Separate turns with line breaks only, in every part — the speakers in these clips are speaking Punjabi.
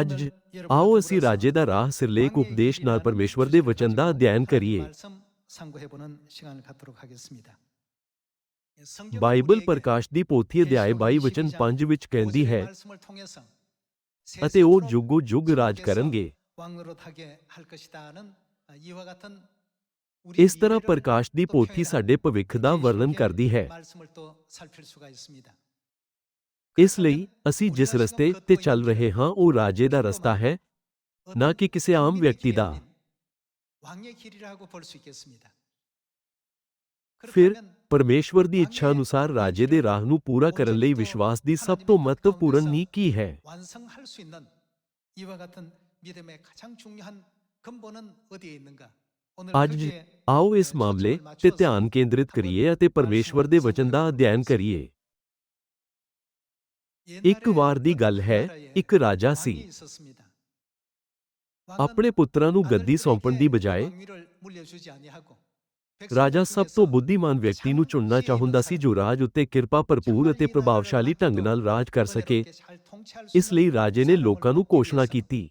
ਅੱਜ ਆਓ ਅਸੀਂ ਰਾਜੇ ਦਾ ਰਾਹ, ਸਿਰਲੇਖ ਉਪਦੇਸ਼ ਨਾਲ ਪਰਮੇਸ਼ਵਰ ਦੇ ਵਚਨ ਦਾ ਅਧਿਐਨ ਕਰੀਏ। ਬਾਈਬਲ ਪ੍ਰਕਾਸ਼ ਦੀ ਪੋਥੀ ਅਧਿਆਇ 22 ਵਚਨ 5 ਵਿੱਚ ਕਹਿੰਦੀ ਹੈ, ਅਤੇ ਉਹ ਜੁਗੋ ਜੁਗ ਰਾਜ ਕਰਨਗੇ। ਇਸ ਤਰ੍ਹਾਂ ਪ੍ਰਕਾਸ਼ ਦੀ ਪੋਥੀ ਸਾਡੇ ਭਵਿੱਖ ਦਾ ਵਰਣਨ ਕਰਦੀ ਹੈ। ਇਸ ਲਈ ਅਸੀਂ ਜਿਸ ਰਸਤੇ ਤੇ ਚੱਲ ਰਹੇ ਹਾਂ ਉਹ ਰਾਜੇ ਦਾ ਰਸਤਾ ਹੈ ਨਾ ਕਿ ਕਿਸੇ ਆਮ ਵਿਅਕਤੀ ਦਾ ਫਿਰ ਪਰਮੇਸ਼ਵਰ ਦੀ ਇੱਛਾ ਅਨੁਸਾਰ ਰਾਜੇ ਦੇ ਰਾਹ ਨੂੰ ਪੂਰਾ ਕਰਨ ਲਈ ਵਿਸ਼ਵਾਸ ਦੀ ਸਭ ਤੋਂ ਮਹੱਤਵਪੂਰਨ ਨੀਂਹ ਕੀ ਹੈ ਅੱਜ ਆਓ ਇਸ ਮਾਮਲੇ ਤੇ ਧਿਆਨ ਕੇਂਦਰਿਤ ਕਰੀਏ ਅਤੇ ਪਰਮੇਸ਼ਵਰ ਦੇ ਵਚਨ ਦਾ ਅਧਿਐਨ ਕਰੀਏ ਇੱਕ ਵਾਰ ਦੀ ਗੱਲ ਹੈ, ਇੱਕ ਰਾਜਾ ਸੀ। ਆਪਣੇ ਪੁੱਤਰਾਂ ਨੂੰ ਗੱਦੀ ਸੌਂਪਣ ਦੀ ਬਜਾਏ ਰਾਜਾ ਸਭ ਤੋਂ ਬੁੱਧੀਮਾਨ ਵਿਅਕਤੀ ਨੂੰ ਚੁਣਨਾ ਚਾਹੁੰਦਾ ਸੀ ਜੋ ਰਾਜ ਉੱਤੇ ਕਿਰਪਾ ਭਰਪੂਰ ਅਤੇ ਪ੍ਰਭਾਵਸ਼ਾਲੀ ਢੰਗ ਨਾਲ ਰਾਜ ਕਰ ਸਕੇ। ਇਸ ਲਈ ਰਾਜੇ ਨੇ ਲੋਕਾਂ ਨੂੰ ਘੋਸ਼ਣਾ ਕੀਤੀ।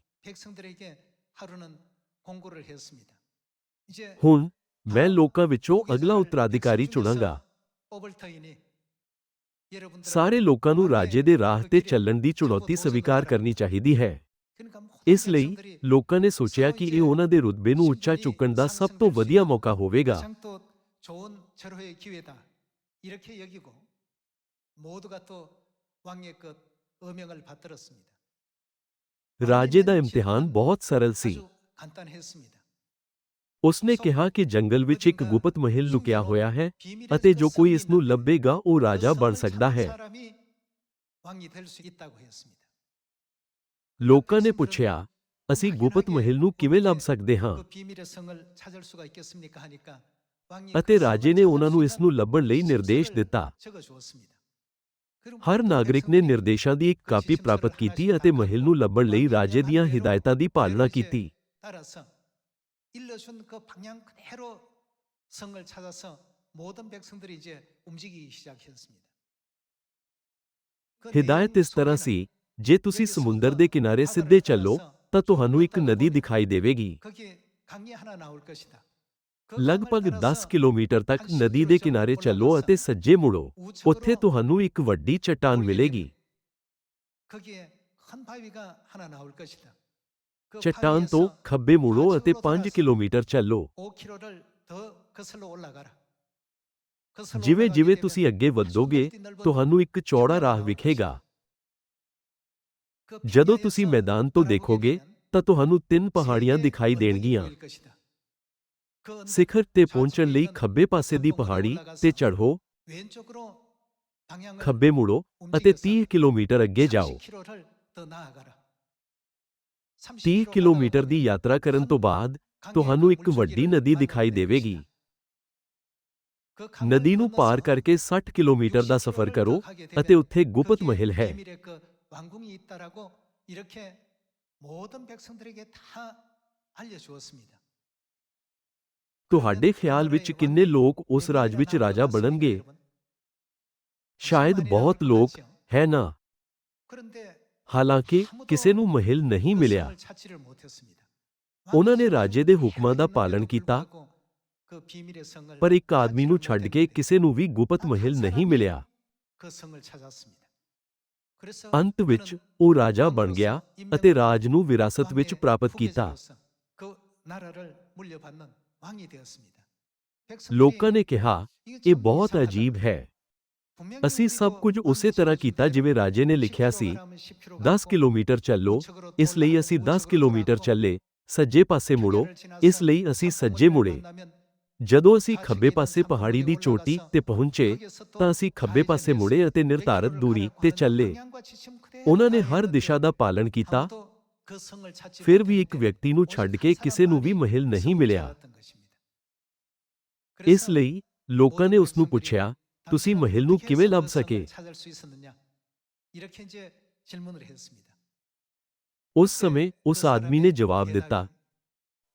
ਹੁਣ ਮੈਂ ਲੋਕਾਂ ਵਿੱਚੋਂ ਅਗਲਾ ਉੱਤਰਾਧਿਕਾਰੀ ਚੁਣਾਂਗਾ।
सारे लोगों राजे के राह से चलण की चुनौती स्वीकार करनी चाहिए है। इसलिए लोगों ने सोचा कि यह उन्होंने रुतबे
उच्चा चुकन का सब तो वीया
मौका होगा राजे का इम्तिहान बहुत सरल सी।
ਉਸਨੇ ਕਿਹਾ ਕਿ ਜੰਗਲ ਵਿੱਚ ਇੱਕ ਗੁਪਤ ਮਹਿਲ ਲੁਕਿਆ ਹੋਇਆ ਹੈ ਅਤੇ ਜੋ ਕੋਈ ਇਸ ਨੂੰ ਲੱਭੇਗਾ, ਉਹ ਰਾਜਾ ਬਣ ਸਕਦਾ ਹੈ। ਲੋਕਾਂ ਨੇ ਪੁੱਛਿਆ, ਅਸੀਂ ਗੁਪਤ ਮਹਿਲ ਨੂੰ ਕਿਵੇਂ ਲੱਭ ਸਕਦੇ ਹਾਂ? ਅਤੇ ਰਾਜੇ ਨੇ ਉਹਨਾਂ ਨੂੰ ਇਸ ਨੂੰ ਲੱਭਣ ਲਈ ਨਿਰਦੇਸ਼ ਦਿੱਤਾ। ਹਰ ਨਾਗਰਿਕ ਨੇ ਨਿਰਦੇਸ਼ਾਂ ਦੀ ਇੱਕ ਕਾਪੀ ਪ੍ਰਾਪਤ ਕੀਤੀ ਅਤੇ ਮਹਿਲ ਨੂੰ ਲੱਭਣ ਲਈ ਰਾਜੇ ਦੀਆਂ ਹਦਾਇਤਾਂ ਦੀ ਪਾਲਣਾ ਕੀਤੀ।
일러준 그 방향 그대로 성을 찾아서 모든 백성들이 이제 움직이기 시작했습니다. 그
ਹਿਦਾਇਤ ਇਸ ਤਰ੍ਹਾਂ
내용
ਸੀ ਜੇ ਤੁਸੀਂ ਸਮੁੰਦਰ ਦੇ ਕਿਨਾਰੇ ਸਿੱਧੇ ਚੱਲੋ ਤਾਂ ਤੁਹਾਨੂੰ ਇੱਕ ਨਦੀ ਦਿਖਾਈ ਦੇਵੇਗੀ
속에 거기에 강이 하나 나올 것이다. 그
ਲਗਭਗ
강을
10
따라서
ਕਿਲੋਮੀਟਰ ਤੱਕ ਨਦੀ ਦੇ ਕਿਨਾਰੇ ਚੱਲੋ ਅਤੇ ਸੱਜੇ ਮੁੜੋ ਉੱਥੇ ਤੁਹਾਨੂੰ ਇੱਕ ਵੱਡੀ ਚਟਾਨ ਮਿਲੇਗੀ
거기에 큰 바위가 하나 나올 것이다.
ਚੱਟਾਨ ਤੋਂ ਖੱਬੇ ਮੁੜੋ ਅਤੇ 5 ਕਿਲੋਮੀਟਰ ਚੱਲੋ ਜਿਵੇਂ ਜਿਵੇਂ ਤੁਸੀਂ ਅੱਗੇ ਵਧੋਗੇ ਤੁਹਾਨੂੰ ਇੱਕ ਚੌੜਾ ਰਾਹ ਵਿਖੇਗਾ ਜਦੋਂ ਤੁਸੀਂ ਮੈਦਾਨ ਤੋਂ ਦੇਖੋਗੇ ਤਾਂ ਤੁਹਾਨੂੰ ਤਿੰਨ ਪਹਾੜੀਆਂ ਦਿਖਾਈ ਦੇਣਗੀਆਂ ਸਿਖਰ ਤੇ ਪਹੁੰਚਣ ਲਈ ਖੱਬੇ ਪਾਸੇ ਦੀ ਪਹਾੜੀ ਤੇ ਚੜ੍ਹੋ ਖੱਬੇ ਮੁੜੋ ਅਤੇ 30 ਕਿਲੋਮੀਟਰ ਅੱਗੇ ਜਾਓ 30 ਕਿਲੋਮੀਟਰ ਦੀ ਯਾਤਰਾ ਕਰਨ ਤੋਂ ਬਾਅਦ ਤੁਹਾਨੂੰ ਇੱਕ ਵੱਡੀ ਨਦੀ ਦਿਖਾਈ ਦੇਵੇਗੀ। ਨਦੀ ਨੂੰ ਪਾਰ ਕਰਕੇ 60 ਕਿਲੋਮੀਟਰ ਦਾ ਸਫ਼ਰ ਕਰੋ ਅਤੇ ਉੱਥੇ ਗੁਪਤ ਮਹਿਲ ਹੈ। ਤੁਹਾਡੇ ਖਿਆਲ ਵਿੱਚ ਕਿੰਨੇ ਲੋਕ ਉਸ ਰਾਜ ਵਿੱਚ ਰਾਜਾ ਬਣਨਗੇ? ਸ਼ਾਇਦ ਬਹੁਤ ਲੋਕ, ਹੈ ਨਾ? ਹਾਲਾਂਕਿ ਕਿਸੇ ਨੂੰ ਮਹਿਲ ਨਹੀਂ ਮਿਲਿਆ। ਉਹਨਾਂ ਨੇ ਰਾਜੇ ਦੇ ਹੁਕਮਾਂ ਦਾ ਪਾਲਣ ਕੀਤਾ। ਪਰ ਇੱਕ ਆਦਮੀ ਨੂੰ ਛੱਡ ਕੇ ਕਿਸੇ ਨੂੰ ਵੀ ਗੁਪਤ ਮਹਿਲ ਨਹੀਂ ਮਿਲਿਆ। ਅੰਤ ਵਿੱਚ ਉਹ ਰਾਜਾ ਬਣ ਗਿਆ ਅਤੇ ਰਾਜ ਨੂੰ ਵਿਰਾਸਤ ਵਿੱਚ ਪ੍ਰਾਪਤ ਕੀਤਾ। ਲੋਕਾਂ ਨੇ ਕਿਹਾ ਇਹ ਬਹੁਤ ਅਜੀਬ ਹੈ। ਅਸੀਂ ਸਭ ਕੁਝ ਉਸੇ ਤਰ੍ਹਾਂ ਕੀਤਾ ਜਿਵੇਂ ਰਾਜੇ ਨੇ ਲਿਖਿਆ ਸੀ। 10 ਕਿਲੋਮੀਟਰ ਚੱਲੋ, ਇਸ ਲਈ ਅਸੀਂ 10 ਕਿਲੋਮੀਟਰ ਚੱਲੇ, ਸੱਜੇ ਪਾਸੇ ਮੁੜੋ, ਇਸ ਲਈ ਅਸੀਂ ਸੱਜੇ ਮੁੜੇ। ਜਦੋਂ ਅਸੀਂ ਖੱਬੇ ਪਾਸੇ ਪਹਾੜੀ ਦੀ ਚੋਟੀ ਤੇ ਪਹੁੰਚੇ, ਤਾਂ ਅਸੀਂ ਖੱਬੇ ਪਾਸੇ ਮੁੜੇ ਅਤੇ ਨਿਰਧਾਰਤ ਦੂਰੀ ਤੇ ਚੱਲੇ। ਉਹਨਾਂ ਨੇ ਹਰ ਦਿਸ਼ਾ ਦਾ ਪਾਲਣ ਕੀਤਾ। ਫਿਰ ਵੀ ਇੱਕ ਵਿਅਕਤੀ ਨੂੰ ਛੱਡ ਕੇ ਕਿਸੇ ਨੂੰ ਵੀ ਮਹਿਲ ਨਹੀਂ ਮਿਲਿਆ। ਇਸ ਲਈ ਲੋਕਾਂ ਨੇ ਉਸ ਨੂੰ ਪੁੱਛਿਆ ਤੁਸੀਂ ਮਹਿਲ ਨੂੰ ਕਿਵੇਂ ਲੱਭ ਸਕੇ ਉਸ ਸਮੇਂ ਉਸ ਆਦਮੀ ਨੇ ਜਵਾਬ ਦਿੱਤਾ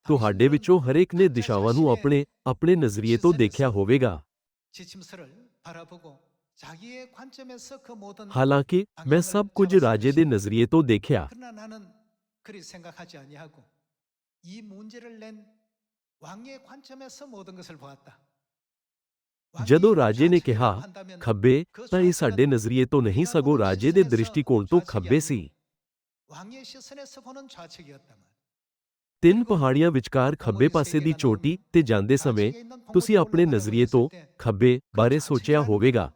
ਤੁਹਾਡੇ ਵਿੱਚੋਂ ਹਰੇਕ ਨੇ ਦਿਸ਼ਾਵਾਂ ਨੂੰ ਆਪਣੇ ਆਪਣੇ ਨਜ਼ਰੀਏ ਤੋਂ ਦੇਖਿਆ ਹੋਵੇਗਾ ਹਾਲਾਂਕਿ ਮੈਂ ਸਭ ਕੁਝ ਰਾਜੇ ਦੇ ਨਜ਼ਰੀਏ ਤੋਂ ਦੇਖਿਆ
그리 생각하지 아니하고 이 문제를 낸 왕의 관점에서 모든 것을 보았다.
ਜਦੋਂ ਰਾਜੇ ਨੇ ਕਿਹਾ ਖੱਬੇ ਤਾਂ ਇਹ ਸਾਡੇ ਨਜ਼ਰੀਏ ਤੋਂ ਨਹੀਂ ਸਗੋਂ ਰਾਜੇ ਦੇ ਦ੍ਰਿਸ਼ਟੀਕੋਣ ਤੋਂ ਖੱਬੇ ਸੀ ਤਿੰਨ ਪਹਾੜੀਆਂ ਵਿਚਕਾਰ ਖੱਬੇ ਪਾਸੇ ਦੀ ਚੋਟੀ ਤੇ ਜਾਂਦੇ ਸਮੇਂ ਤੁਸੀਂ ਆਪਣੇ ਨਜ਼ਰੀਏ ਤੋਂ ਖੱਬੇ ਬਾਰੇ ਸੋਚਿਆ ਹੋਵੇਗਾ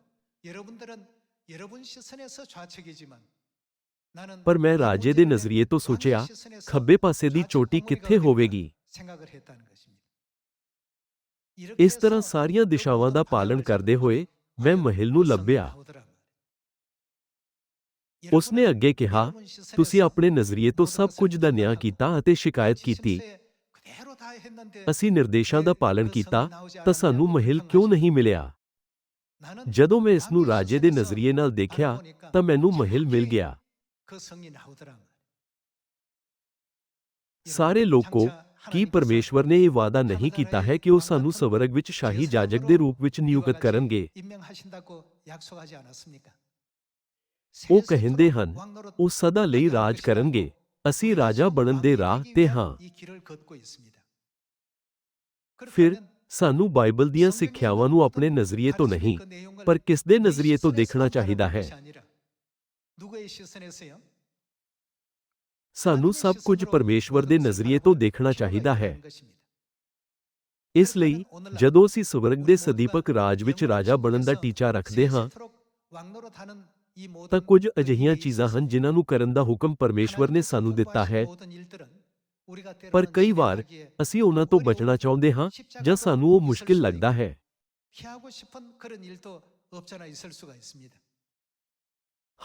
ਪਰ ਮੈਂ ਰਾਜੇ ਦੇ ਨਜ਼ਰੀਏ ਤੋਂ ਸੋਚਿਆ ਖੱਬੇ ਪਾਸੇ ਦੀ ਚੋਟੀ ਕਿੱਥੇ ਹੋਵੇਗੀ ਇਸ ਤਰ੍ਹਾਂ ਸਾਰੀਆਂ ਦਿਸ਼ਾਵਾਂ ਦਾ ਪਾਲਣ ਕਰਦੇ ਹੋਏ ਮੈਂ ਮਹਿਲ ਨੂੰ ਲੱਭਿਆ। ਉਸਨੇ ਅੱਗੇ ਕਿਹਾ, ਤੁਸੀਂ ਆਪਣੇ ਨਜ਼ਰੀਏ ਤੋਂ ਸਭ ਕੁਝ ਦਾ ਨਿਆਂ ਕੀਤਾ ਅਤੇ ਸ਼ਿਕਾਇਤ ਕੀਤੀ। ਅਸੀਂ ਨਿਰਦੇਸ਼ਾਂ ਦਾ ਪਾਲਣ ਕੀਤਾ ਤਾਂ ਸਾਨੂੰ ਮਹਿਲ ਕਿਉਂ ਨਹੀਂ ਮਿਲਿਆ? ਜਦੋਂ ਮੈਂ ਇਸ ਨੂੰ ਰਾਜੇ ਦੇ ਨਜ਼ਰੀਏ ਨਾਲ ਦੇਖਿਆ ਤਾਂ ਮੈਨੂੰ ਮਹਿਲ ਮਿਲ ਗਿਆ। ਸਾਰੇ ਲੋਕੋ ਕੀ ਪਰਮੇਸ਼ਵਰ ਨੇ ਇਹ ਵਾਅਦਾ ਨਹੀਂ ਕੀਤਾ ਹੈ ਕਿ ਉਹ ਸਾਨੂੰ ਸਵਰਗ ਵਿੱਚ ਸ਼ਾਹੀ ਜਾਜਕ ਦੇ ਰੂਪ ਵਿੱਚ ਨਿਯੁਕਤ ਕਰਨਗੇ? ਉਹ ਕਹਿੰਦੇ ਹਨ, ਉਹ ਸਦਾ ਲਈ ਰਾਜ ਕਰਨਗੇ। ਅਸੀਂ ਰਾਜਾ ਬਣਨ ਦੇ ਰਾਹ ਤੇ ਹਾਂ। ਫਿਰ ਸਾਨੂੰ ਬਾਈਬਲ ਦੀਆਂ ਸਿੱਖਿਆਵਾਂ ਨੂੰ ਆਪਣੇ ਨਜ਼ਰੀਏ ਤੋਂ ਨਹੀਂ, ਪਰ ਕਿਸ ਦੇ ਨਜ਼ਰੀਏ ਤੋਂ ਦੇਖਣਾ ਚਾਹੀਦਾ ਹੈ? ਸਾਨੂੰ ਸਭ ਕੁਝ ਪਰਮੇਸ਼ਵਰ ਦੇ ਨਜ਼ਰੀਏ ਤੋਂ ਦੇਖਣਾ ਚਾਹੀਦਾ ਹੈ। ਇਸ ਲਈ, ਜਦੋਂ ਅਸੀਂ ਸਵਰਗ ਦੇ ਸਦੀਪਕ ਰਾਜ ਵਿੱਚ ਰਾਜਾ ਬਣਨ ਦਾ ਟੀਚਾ ਰੱਖਦੇ ਹਾਂ, ਤਾਂ ਕੁਝ ਅਜਿਹੀਆਂ ਚੀਜ਼ਾਂ ਹਨ ਜਿਨ੍ਹਾਂ ਨੂੰ ਕਰਨ ਦਾ ਹੁਕਮ ਪਰਮੇਸ਼ਵਰ ਨੇ ਸਾਨੂੰ ਦਿੱਤਾ ਹੈ। ਪਰ ਕਈ ਵਾਰ ਅਸੀਂ ਉਹਨਾਂ ਤੋਂ ਬਚਣਾ ਚਾਹੁੰਦੇ ਹਾਂ ਜਾਂ ਸਾਨੂੰ ਉਹ ਮੁਸ਼ਕਿਲ ਲੱਗਦਾ ਹੈ।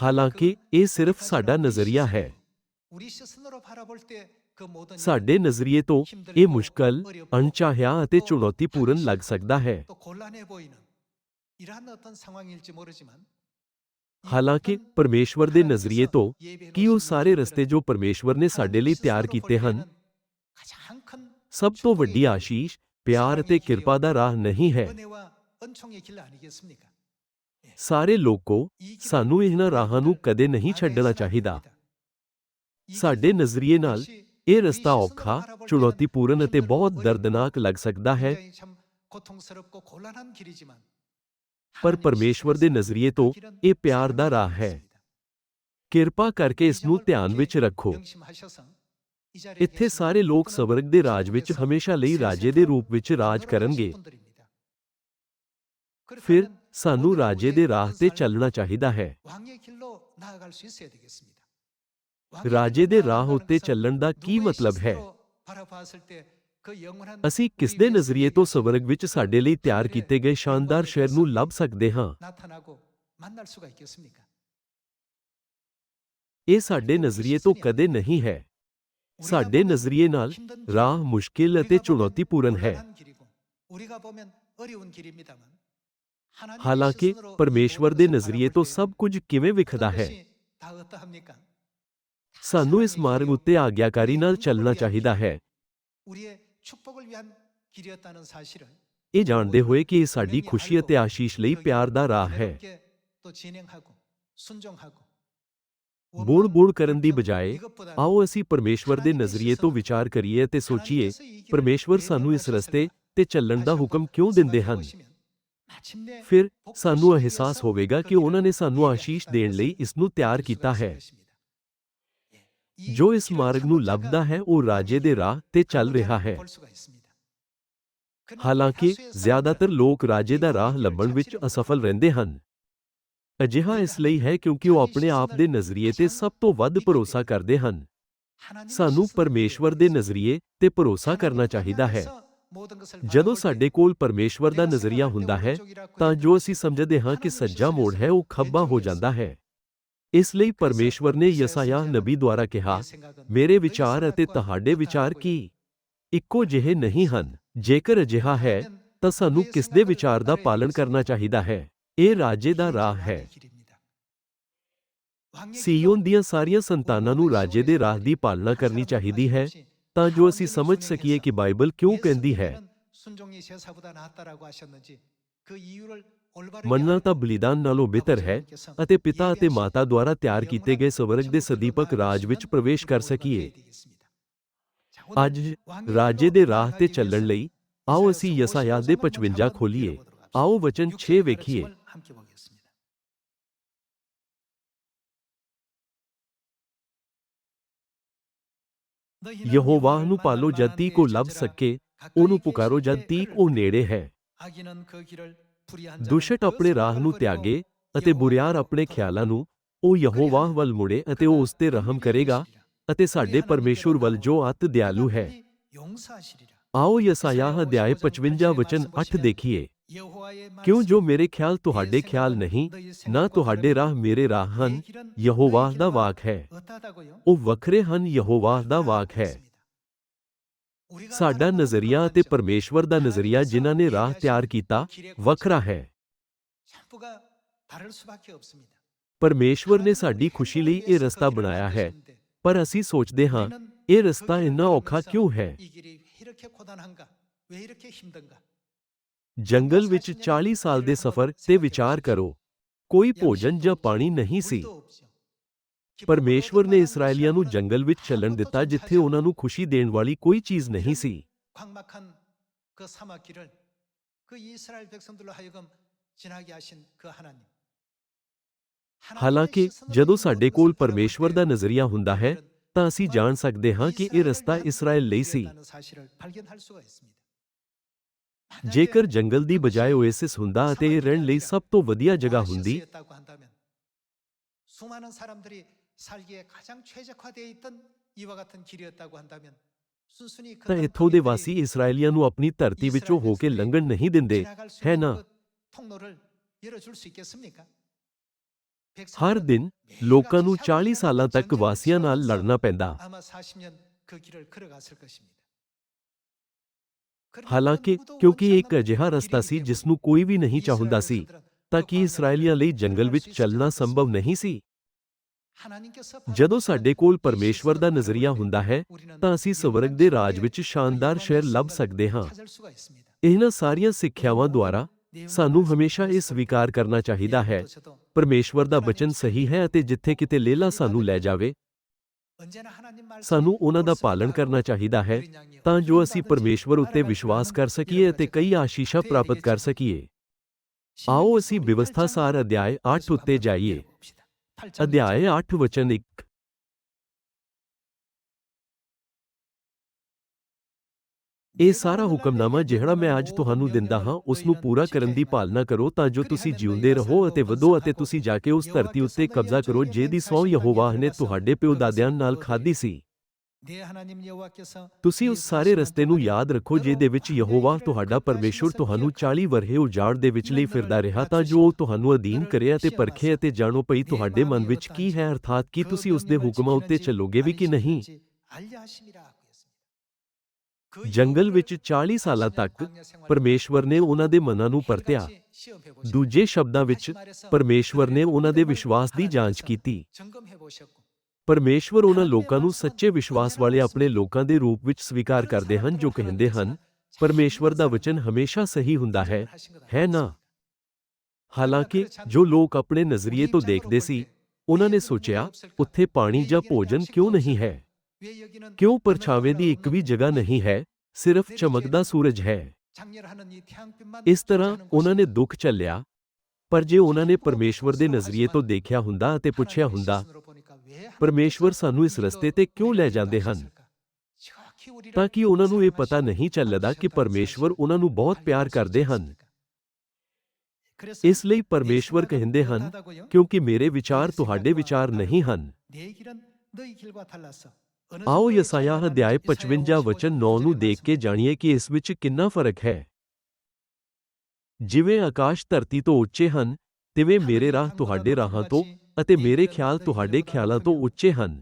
ਹਾਲਾਂਕਿ, ਇਹ ਸਿਰਫ ਸਾਡਾ ਨਜ਼ਰੀਆ ਹੈ। ਸਾਡੇ ਨਜ਼ਰੀਏ ਤੋਂ ਇਹ ਮੁਸ਼ਕਲ ਅਣਚਾਹਿਆ ਅਤੇ ਚੁਣੌਤੀਪੂਰਨ ਲੱਗ ਸਕਦਾ ਹੈ। ਹਾਲਾਂਕਿ ਪਰਮੇਸ਼ਵਰ ਦੇ ਨਜ਼ਰੀਏ ਤੋਂ ਕੀ ਉਹ ਸਾਰੇ ਰਸਤੇ ਜੋ ਪਰਮੇਸ਼ਵਰ ਨੇ ਸਾਡੇ ਲਈ ਤਿਆਰ ਕੀਤੇ ਹਨ ਸਭ ਤੋਂ ਵੱਡੀ ਆਸ਼ੀਸ਼ ਪਿਆਰ ਅਤੇ ਕਿਰਪਾ ਦਾ ਰਾਹ ਨਹੀਂ ਹੈ। ਸਾਰੇ ਲੋਕੋ ਸਾਨੂੰ ਇਹਨਾਂ ਰਾਹਾਂ ਨੂੰ ਕਦੇ ਨਹੀਂ ਛੱਡਣਾ ਚਾਹੀਦਾ। ਸਾਡੇ ਨਜ਼ਰੀਏ ਨਾਲ ਇਹ ਰਸਤਾ ਔਖਾ, ਚੁਣੌਤੀਪੂਰਨ ਅਤੇ ਬਹੁਤ ਦਰਦਨਾਕ ਲੱਗ ਸਕਦਾ ਹੈ। ਪਰ ਪਰਮੇਸ਼ਵਰ ਦੇ ਨਜ਼ਰੀਏ ਤੋਂ ਇਹ ਪਿਆਰ ਦਾ ਰਾਹ ਹੈ। ਕਿਰਪਾ ਕਰਕੇ ਇਸ ਨੂੰ ਧਿਆਨ ਵਿੱਚ ਰੱਖੋ। ਇੱਥੇ ਸਾਰੇ ਲੋਕ ਸਵਰਗ ਦੇ ਰਾਜ ਵਿੱਚ ਹਮੇਸ਼ਾ ਲਈ ਰਾਜੇ ਦੇ ਰੂਪ ਵਿੱਚ ਰਾਜ ਕਰਨਗੇ। ਫਿਰ ਸਾਨੂੰ ਰਾਜੇ ਦੇ ਰਾਹ ਤੇ ਚੱਲਣਾ ਚਾਹੀਦਾ ਹੈ। ਰਾਜੇ ਦੇ ਰਾਹ ਉੱਤੇ ਚੱਲਣ ਦਾ ਕੀ ਮਤਲਬ ਹੈ ਅਸੀਂ ਕਿਸ ਦੇ ਨਜ਼ਰੀਏ ਤੋਂ ਸਵਰਗ ਵਿੱਚ ਸਾਡੇ ਲਈ ਤਿਆਰ ਕੀਤੇ ਗਏ ਸ਼ਾਨਦਾਰ ਸ਼ਹਿਰ ਨੂੰ ਲੱਭ ਸਕਦੇ ਹਾਂ ਇਹ ਸਾਡੇ ਨਜ਼ਰੀਏ ਤੋਂ ਕਦੇ ਨਹੀਂ ਹੈ ਸਾਡੇ ਨਜ਼ਰੀਏ ਨਾਲ ਰਾਹ ਮੁਸ਼ਕਿਲ ਅਤੇ ਚੁਣੌਤੀਪੂਰਨ ਹੈ ਹਾਲਾਂਕਿ ਪਰਮੇਸ਼ਵਰ ਦੇ ਨਜ਼ਰੀਏ ਤੋਂ ਸਭ ਕੁਝ ਕਿਵੇਂ ਵਿਖਦਾ ਹੈ ਸਾਨੂੰ ਇਸ ਮਾਰਗ ਉੱਤੇ ਆਗਿਆਕਾਰੀ ਨਾਲ ਚੱਲਣਾ ਚਾਹੀਦਾ ਹੈ। ਇਹ ਜਾਣਦੇ ਹੋਏ ਕਿ ਇਹ ਸਾਡੀ ਖੁਸ਼ੀ ਅਤੇ ਆਸ਼ੀਸ਼ ਲਈ ਪਿਆਰ ਦਾ ਰਾਹ ਹੈ। ਬੋੜ-ਬੋੜ ਕਰਨ ਦੀ ਬਜਾਏ, ਆਓ ਅਸੀਂ ਪਰਮੇਸ਼ਵਰ ਦੇ ਨਜ਼ਰੀਏ ਤੋਂ ਵਿਚਾਰ ਕਰੀਏ ਅਤੇ ਸੋਚੀਏ, ਪਰਮੇਸ਼ਵਰ ਸਾਨੂੰ ਇਸ ਰਸਤੇ ਤੇ ਚੱਲਣ ਦਾ ਹੁਕਮ ਕਿਉਂ ਦਿੰਦੇ ਹਨ? ਫਿਰ ਸਾਨੂੰ ਅਹਿਸਾਸ ਹੋਵੇਗਾ ਕਿ ਉਹਨਾਂ ਨੇ ਸਾਨੂੰ ਆਸ਼ੀਸ਼ ਦੇਣ ਲਈ ਇਸ ਨੂੰ ਤਿਆਰ ਕੀਤਾ ਹੈ। ਜੋ ਇਸ ਮਾਰਗ ਨੂੰ ਲੱਭਦਾ ਹੈ, ਉਹ ਰਾਜੇ ਦੇ ਰਾਹ ਤੇ ਚੱਲ ਰਿਹਾ ਹੈ। ਹਾਲਾਂਕਿ, ਜ਼ਿਆਦਾਤਰ ਲੋਕ ਰਾਜੇ ਦਾ ਰਾਹ ਲੱਭਣ ਵਿੱਚ ਅਸਫਲ ਰਹਿੰਦੇ ਹਨ। ਅਜਿਹਾ ਇਸ ਲਈ ਹੈ ਕਿਉਂਕਿ ਉਹ ਆਪਣੇ ਆਪ ਦੇ ਨਜ਼ਰੀਏ ਤੇ ਸਭ ਤੋਂ ਵੱਧ ਭਰੋਸਾ ਕਰਦੇ ਹਨ। ਸਾਨੂੰ ਪਰਮੇਸ਼ਵਰ ਦੇ ਨਜ਼ਰੀਏ ਤੇ ਭਰੋਸਾ ਕਰਨਾ ਚਾਹੀਦਾ ਹੈ। ਜਦੋਂ ਸਾਡੇ ਕੋਲ ਪਰਮੇਸ਼ਵਰ ਦਾ ਨਜ਼ਰੀਆ ਹੁੰਦਾ ਹੈ, ਤਾਂ ਜੋ ਅਸੀਂ ਸਮਝਦੇ ਹਾਂ ਕਿ ਸੱਜਾ ਮੋੜ ਹੈ, ਉਹ ਖੱਬਾ ਹੋ ਜਾਂਦਾ ਹੈ। ਇਸ ਲਈ ਪਰਮੇਸ਼ਵਰ ਨੇ ਯਸਾਇਆ ਨਬੀ ਦੁਆਰਾ ਕਿਹਾ, ਮੇਰੇ ਵਿਚਾਰ ਅਤੇ ਤੁਹਾਡੇ ਵਿਚਾਰ ਕੀ? ਇੱਕੋ ਜਿਹੇ ਨਹੀਂ ਹਨ। ਜੇਕਰ ਅਜਿਹਾ ਹੈ, ਤਾਂ ਸਾਨੂੰ ਕਿਸ ਦੇ ਵਿਚਾਰ ਦਾ ਪਾਲਣ ਕਰਨਾ ਚਾਹੀਦਾ ਹੈ? ਇਹ ਰਾਜੇ ਦਾ ਰਾਹ ਹੈ। ਸੀਯੋਨ ਦੀਆਂ ਸਾਰੀਆਂ ਸੰਤਾਨਾਂ ਨੂੰ ਰਾਜੇ ਦੇ ਰਾਹ ਦੀ ਪਾਲਣਾ ਕਰਨੀ ਚਾਹੀਦੀ ਹੈ, ਤਾਂ ਜੋ ਅਸੀਂ ਸਮਝ ਸਕੀਏ ਕਿ ਬਾਈਬਲ ਕਿਉਂ ਕਹਿੰਦੀ ਹੈ। ਮੰਨਣਤਾ ਬਲੀਦਾਨ ਨਾਲੋਂ ਬਿਹਤਰ ਹੈ ਅਤੇ ਪਿਤਾ ਅਤੇ ਮਾਤਾ ਦੁਆਰਾ ਤਿਆਰ ਕੀਤੇ ਗਏ ਸਵਰਗ ਦੇ ਸਦੀਪਕ ਰਾਜ ਵਿੱਚ ਪ੍ਰਵੇਸ਼ ਕਰ ਸਕੀਏ। ਅੱਜ ਰਾਜੇ ਦੇ ਰਾਹ ਤੇ ਚੱਲਣ ਲਈ ਆਓ ਅਸੀਂ ਯਸਾਯਾ ਦੇ 55 ਖੋਲੀਏ ਆਓ ਵਚਨ 6 ਵੇਖੀਏ। ਯਹੋਵਾਹ ਨੂੰ ਪਾਲੋ ਜਦ ਤੀਕ ਉਹ ਲੱਭ ਸਕੇ ਉਹਨੂੰ ਪੁਕਾਰੋ ਜਦ ਤੀਕ ਉਹ ਨੇੜੇ ਹੈ। ਦੁਸ਼ਟ ਆਪਣੇ ਰਾਹ ਨੂੰ ਤਿਆਗੇ ਅਤੇ ਬੁਰਿਆਰ ਆਪਣੇ ਖਿਆਲਾਂ ਨੂੰ ਉਹ ਯਹੋਵਾਹ ਵੱਲ ਮੁੜੇ ਅਤੇ ਉਹ ਉਸ ਤੇ ਰਹਿਮ ਕਰੇਗਾ ਅਤੇ ਸਾਡੇ ਪਰਮੇਸ਼ੁਰ ਵੱਲ ਜੋ ਅਤ ਦਿਆਲੂ ਹੈ। ਆਓ ਯਸਾਇਆ ਅਧਿਆਇ 55 ਵਚਨ 8 ਦੇਖੀਏ। ਕਿਉਂ ਜੋ ਮੇਰੇ ਖਿਆਲ ਤੁਹਾਡੇ ਖਿਆਲ ਨਹੀਂ ਨਾ ਤੁਹਾਡੇ ਰਾਹ ਮੇਰੇ ਰਾਹ ਹਨ ਯਹੋਵਾਹ ਦਾ ਵਾਕ ਹੈ। ਉਹ ਵੱਖਰੇ ਹਨ ਯਹੋਵਾਹ ਦਾ ਵਾਕ ਹੈ। ਸਾਡਾ ਨਜ਼ਰੀਆ ਅਤੇ ਪਰਮੇਸ਼ਵਰ ਦਾ ਨਜ਼ਰੀਆ ਜਿਨ੍ਹਾਂ ਨੇ ਰਾਹ ਤਿਆਰ ਕੀਤਾ ਵੱਖਰਾ ਹੈ। ਪਰਮੇਸ਼ਵਰ ਨੇ ਸਾਡੀ ਖੁਸ਼ੀ ਲਈ ਇਹ ਰਸਤਾ ਬਣਾਇਆ ਹੈ। ਪਰ ਅਸੀਂ ਸੋਚਦੇ ਹਾਂ ਇਹ ਰਸਤਾ ਇੰਨਾ ਔਖਾ ਕਿਉਂ ਹੈ? ਜੰਗਲ ਵਿੱਚ 40 ਸਾਲ ਦੇ ਸਫ਼ਰ ਤੇ ਵਿਚਾਰ ਕਰੋ ਕੋਈ ਭੋਜਨ ਜਾਂ ਪਾਣੀ ਨਹੀਂ ਸੀ। ਪਰਮੇਸ਼ਵਰ ਨੇ ਇਸਰਾਏਲੀਆਂ ਨੂੰ ਜੰਗਲ ਵਿੱਚ ਚੱਲਣ ਦਿੱਤਾ ਜਿੱਥੇ ਉਹਨਾਂ ਨੂੰ ਖੁਸ਼ੀ ਦੇਣ ਵਾਲੀ ਕੋਈ ਚੀਜ਼ ਨਹੀਂ ਸੀ
광막한 그 사막길을 그 이스라엘 백성들로 하여금 지나게 하신 그 하나님.
ਹਾਲਾਂਕਿ ਜਦੋਂ ਸਾਡੇ ਕੋਲ ਪਰਮੇਸ਼ਵਰ ਦਾ ਨਜ਼ਰੀਆ ਹੁੰਦਾ ਹੈ ਤਾਂ ਅਸੀਂ ਜਾਣ ਸਕਦੇ ਹਾਂ ਕਿ ਇਹ ਰਸਤਾ ਇਸਰਾਏਲ ਲਈ ਸੀ ਜੇਕਰ ਜੰਗਲ ਦੀ ਬਜਾਏ ਓਏਸਿਸ ਹੁੰਦਾ ਅਤੇ ਇਹ ਰਹਿਣ ਲਈ ਸਭ ਤੋਂ ਵਧੀਆ ਜਗ੍ਹਾ ਹੁੰਦੀ ਤਾਂ ਇੱਥੋਂ ਦੇ ਵਾਸੀ ਇਸرائیਲੀਆਂ ਨੂੰ ਆਪਣੀ ਧਰਤੀ ਵਿੱਚੋਂ ਹੋ ਕੇ ਲੰਘਣ ਨਹੀਂ ਦਿੰਦੇ ਹੈ ਨਾ ਹਰ ਦਿਨ ਲੋਕਾਂ ਨੂੰ 40 ਸਾਲਾਂ ਤੱਕ ਵਾਸੀਆਂ ਨਾਲ ਲੜਨਾ ਪੈਂਦਾ ਹਾਲਾਂਕਿ ਕਿਉਂਕਿ ਇੱਕ ਅਜਿਹਾ ਰਸਤਾ ਸੀ ਜਿਸ ਨੂੰ ਕੋਈ ਵੀ ਨਹੀਂ ਚਾਹੁੰਦਾ ਸੀ ਤਾਂ ਕਿ ਇਸرائیਲੀਆਂ ਲਈ ਜੰਗਲ ਵਿੱਚ ਚੱਲਣਾ ਸੰਭਵ ਨਹੀਂ ਸੀ ਜਦੋਂ ਸਾਡੇ ਕੋਲ ਪਰਮੇਸ਼ਵਰ ਦਾ ਨਜ਼ਰੀਆ ਹੁੰਦਾ ਹੈ ਤਾਂ ਅਸੀਂ ਸਵਰਗ ਦੇ ਰਾਜ ਵਿੱਚ ਸ਼ਾਨਦਾਰ ਸ਼ਹਿਰ ਲੱਭ ਸਕਦੇ ਹਾਂ। ਇਹਨਾਂ ਸਾਰੀਆਂ ਸਿੱਖਿਆਵਾਂ ਦੁਆਰਾ ਸਾਨੂੰ ਹਮੇਸ਼ਾ ਇਹ ਸਵੀਕਾਰ ਕਰਨਾ ਚਾਹੀਦਾ ਹੈ ਪਰਮੇਸ਼ਵਰ ਦਾ ਬਚਨ ਸਹੀ ਹੈ ਅਤੇ ਜਿੱਥੇ ਕਿਤੇ ਲੇਲਾ ਸਾਨੂੰ ਲੈ ਜਾਵੇ। ਸਾਨੂੰ ਉਹਨਾਂ ਦਾ ਪਾਲਣ ਕਰਨਾ ਚਾਹੀਦਾ ਹੈ ਤਾਂ ਜੋ ਅਸੀਂ ਪਰਮੇਸ਼ਵਰ ਉੱਤੇ ਵਿਸ਼ਵਾਸ ਕਰ ਸਕੀਏ ਅਤੇ ਕਈ ਆਸ਼ੀਸ਼ਾਂ ਪ੍ਰਾਪਤ ਕਰ ਸਕੀਏ। ਆਓ ਅਸੀਂ ਵਿਵਸਥਾ ਸਾਰ ਅਧਿਆਇ 8 ਉੱਤੇ ਜਾਈਏ। ਅਧਿਆਇ 8 ਵਚਨ 1 ਇਹ ਸਾਰਾ ਹੁਕਮਨਾਮਾ ਜਿਹੜਾ ਮੈਂ ਅੱਜ ਤੁਹਾਨੂੰ ਦਿੰਦਾ ਹਾਂ ਉਸ ਨੂੰ ਪੂਰਾ ਕਰਨ ਦੀ ਪਾਲਣਾ ਕਰੋ ਤਾਂ ਜੋ ਤੁਸੀਂ ਜਿਉਂਦੇ ਰਹੋ ਅਤੇ ਵਧੋ ਅਤੇ ਤੁਸੀਂ ਜਾ ਕੇ ਉਸ ਧਰਤੀ ਉੱਤੇ ਕਬਜ਼ਾ ਕਰੋ ਜਿਹਦੀ ਸਹੁੰ ਯਹੋਵਾਹ ਨੇ ਤੁਹਾਡੇ ਪਿਓ ਦਾਦਿਆਂ ਨਾਲ ਖਾਧੀ ਸੀ ਤੁਸੀਂ ਉਸ ਸਾਰੇ ਰਸਤੇ ਨੂੰ ਯਾਦ ਰੱਖੋ ਜਿਹਦੇ ਵਿੱਚ ਯਹੋਵਾਹ ਤੁਹਾਡਾ ਪਰਮੇਸ਼ੁਰ ਤੁਹਾਨੂੰ 40 ਵਰ੍ਹੇ ਉਜਾੜ ਦੇ ਵਿੱਚ ਲਈ ਫਿਰਦਾ ਰਿਹਾ ਤਾਂ ਜੋ ਉਹ ਤੁਹਾਨੂੰ ਅਧੀਨ ਕਰੇ ਅਤੇ ਪਰਖੇ ਅਤੇ ਜਾਣੋ ਪਈ ਤੁਹਾਡੇ ਮਨ ਵਿੱਚ ਕੀ ਹੈ ਅਰਥਾਤ ਕੀ ਤੁਸੀਂ ਉਸ ਦੇ ਹੁਕਮਾਂ ਉੱਤੇ ਚੱਲੋਗੇ ਵੀ ਕਿ ਨਹੀਂ? ਜੰਗਲ ਵਿੱਚ 40 ਸਾਲਾਂ ਤੱਕ ਪਰਮੇਸ਼ਵਰ ਨੇ ਉਹਨਾਂ ਦੇ ਮਨਾਂ ਨੂੰ ਪਰਤਿਆ। ਦੂਜੇ ਸ਼ਬਦਾਂ ਵਿੱਚ ਪਰਮੇਸ਼ਵਰ ਨੇ ਉਹਨਾਂ ਦੇ ਵਿਸ਼ਵਾਸ ਦੀ ਜਾਂਚ ਕੀਤੀ। ਪਰਮੇਸ਼ਵਰ ਉਹਨਾਂ ਲੋਕਾਂ ਨੂੰ ਸੱਚੇ ਵਿਸ਼ਵਾਸ ਵਾਲੇ ਆਪਣੇ ਲੋਕਾਂ ਦੇ ਰੂਪ ਵਿੱਚ ਸਵੀਕਾਰ ਕਰਦੇ ਹਨ ਜੋ ਕਹਿੰਦੇ ਹਨ, ਪਰਮੇਸ਼ਵਰ ਦਾ ਵਚਨ ਹਮੇਸ਼ਾ ਸਹੀ ਹੁੰਦਾ ਹੈ ਹੈ ਨਾ? ਹਾਲਾਂਕਿ, ਜੋ ਲੋਕ ਆਪਣੇ ਨਜ਼ਰੀਏ ਤੋਂ ਦੇਖਦੇ ਸੀ, ਉਹਨਾਂ ਨੇ ਸੋਚਿਆ, ਉੱਥੇ ਪਾਣੀ ਜਾਂ ਭੋਜਨ ਕਿਉਂ ਨਹੀਂ ਹੈ? ਕਿਉਂ ਪਰਛਾਵੇਂ ਦੀ ਇੱਕ ਵੀ ਜਗ੍ਹਾ ਨਹੀਂ ਹੈ, ਸਿਰਫ ਚਮਕਦਾ ਸੂਰਜ ਹੈ? ਇਸ ਤਰ੍ਹਾਂ ਉਹਨਾਂ ਨੇ ਦੁੱਖ ਝੱਲਿਆ, ਪਰ ਜੇ ਉਹਨਾਂ ਨੇ ਪਰਮੇਸ਼ਵਰ ਦੇ ਨਜ਼ਰੀਏ ਤੋਂ ਦੇਖਿਆ ਹੁੰਦਾ ਅਤੇ ਪੁੱਛਿਆ ਹੁੰਦਾ ਪਰਮੇਸ਼ਵਰ ਸਾਨੂੰ ਇਸ ਰਸਤੇ ਤੇ ਕਿਉਂ ਲੈ ਜਾਂਦੇ ਹਨ? ਤਾਂ ਕਿ ਉਹਨਾਂ ਨੂੰ ਇਹ ਪਤਾ ਨਹੀਂ ਚੱਲਦਾ ਕਿ ਪਰਮੇਸ਼ਵਰ ਉਹਨਾਂ ਨੂੰ ਬਹੁਤ ਪਿਆਰ ਕਰਦੇ ਹਨ। ਇਸ ਲਈ ਪਰਮੇਸ਼ਵਰ ਕਹਿੰਦੇ ਹਨ, ਕਿਉਂਕਿ ਮੇਰੇ ਵਿਚਾਰ ਤੁਹਾਡੇ ਵਿਚਾਰ ਨਹੀਂ ਹਨ। ਆਓ ਯਸਾਇਆ ਅਧਿਆਇ 55 ਵਚਨ 9 ਨੂੰ ਦੇਖ ਕੇ ਜਾਣੀਏ ਕਿ ਇਸ ਵਿੱਚ ਕਿੰਨਾ ਫ਼ਰਕ ਹੈ। ਜਿਵੇਂ ਆਕਾਸ਼ ਧਰਤੀ ਤੋਂ ਉੱਚੇ ਹਨ, ਤਿਵੇਂ ਮੇਰੇ ਰਾਹ ਤੁਹਾਡੇ ਰਾਹਾਂ ਤੋਂ ਅਤੇ ਮੇਰੇ ਖਿਆਲ ਤੁਹਾਡੇ ਖਿਆਲਾਂ ਤੋਂ ਉੱਚੇ ਹਨ।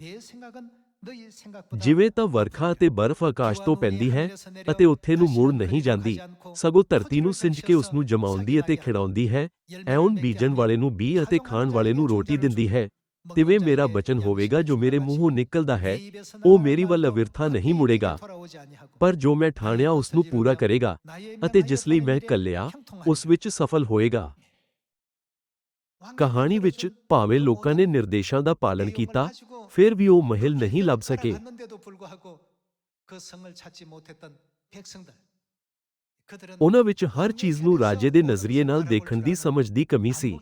ਜਿਵੇਂ ਤਾਂ ਵਰਖਾ ਅਤੇ ਬਰਫ਼ ਆਕਾਸ਼ ਤੋਂ ਪੈਂਦੀ ਹੈ ਅਤੇ ਉੱਥੇ ਨੂੰ ਮੁੜ ਨਹੀਂ ਜਾਂਦੀ, ਸਗੋਂ ਧਰਤੀ ਨੂੰ ਸਿੰਜ ਕੇ ਉਸ ਨੂੰ ਜਮਾਉਂਦੀ ਅਤੇ ਖਿੜਾਉਂਦੀ ਹੈ ਐਉਂ ਬੀਜਣ ਵਾਲੇ ਨੂੰ ਬੀ ਅਤੇ ਖਾਣ ਵਾਲੇ ਨੂੰ ਰੋਟੀ ਦਿੰਦੀ ਹੈ। ਤਿਵੇਂ ਮੇਰਾ ਬਚਨ ਹੋਵੇਗਾ ਜੋ ਮੇਰੇ ਮੂੰਹੋਂ ਨਿਕਲਦਾ ਹੈ, ਉਹ ਮੇਰੀ ਵੱਲ ਅਵਿਰਥਾ ਨਹੀਂ ਮੁੜੇਗਾ। ਪਰ ਜੋ ਮੈਂ ਠਾਣਿਆ ਉਸ ਨੂੰ ਪੂਰਾ ਕਰੇਗਾ ਅਤੇ ਜਿਸ ਲਈ ਮੈਂ ਕੱਲਿਆ ਉਸ ਵਿੱਚ ਸਫਲ ਹੋਏਗਾ। ਕਹਾਣੀ ਵਿੱਚ ਭਾਵੇਂ ਲੋਕਾਂ ਨੇ ਨਿਰਦੇਸ਼ਾਂ ਦਾ ਪਾਲਣ ਕੀਤਾ, ਫਿਰ ਵੀ ਉਹ ਮਹਿਲ ਨਹੀਂ ਲੱਭ ਸਕੇ। ਉਹਨਾਂ ਵਿੱਚ ਹਰ ਚੀਜ਼ ਨੂੰ ਰਾਜੇ ਦੇ ਨਜ਼ਰੀਏ ਨਾਲ ਦੇਖਣ ਦੀ ਸਮਝ ਦੀ ਕਮੀ ਸੀ।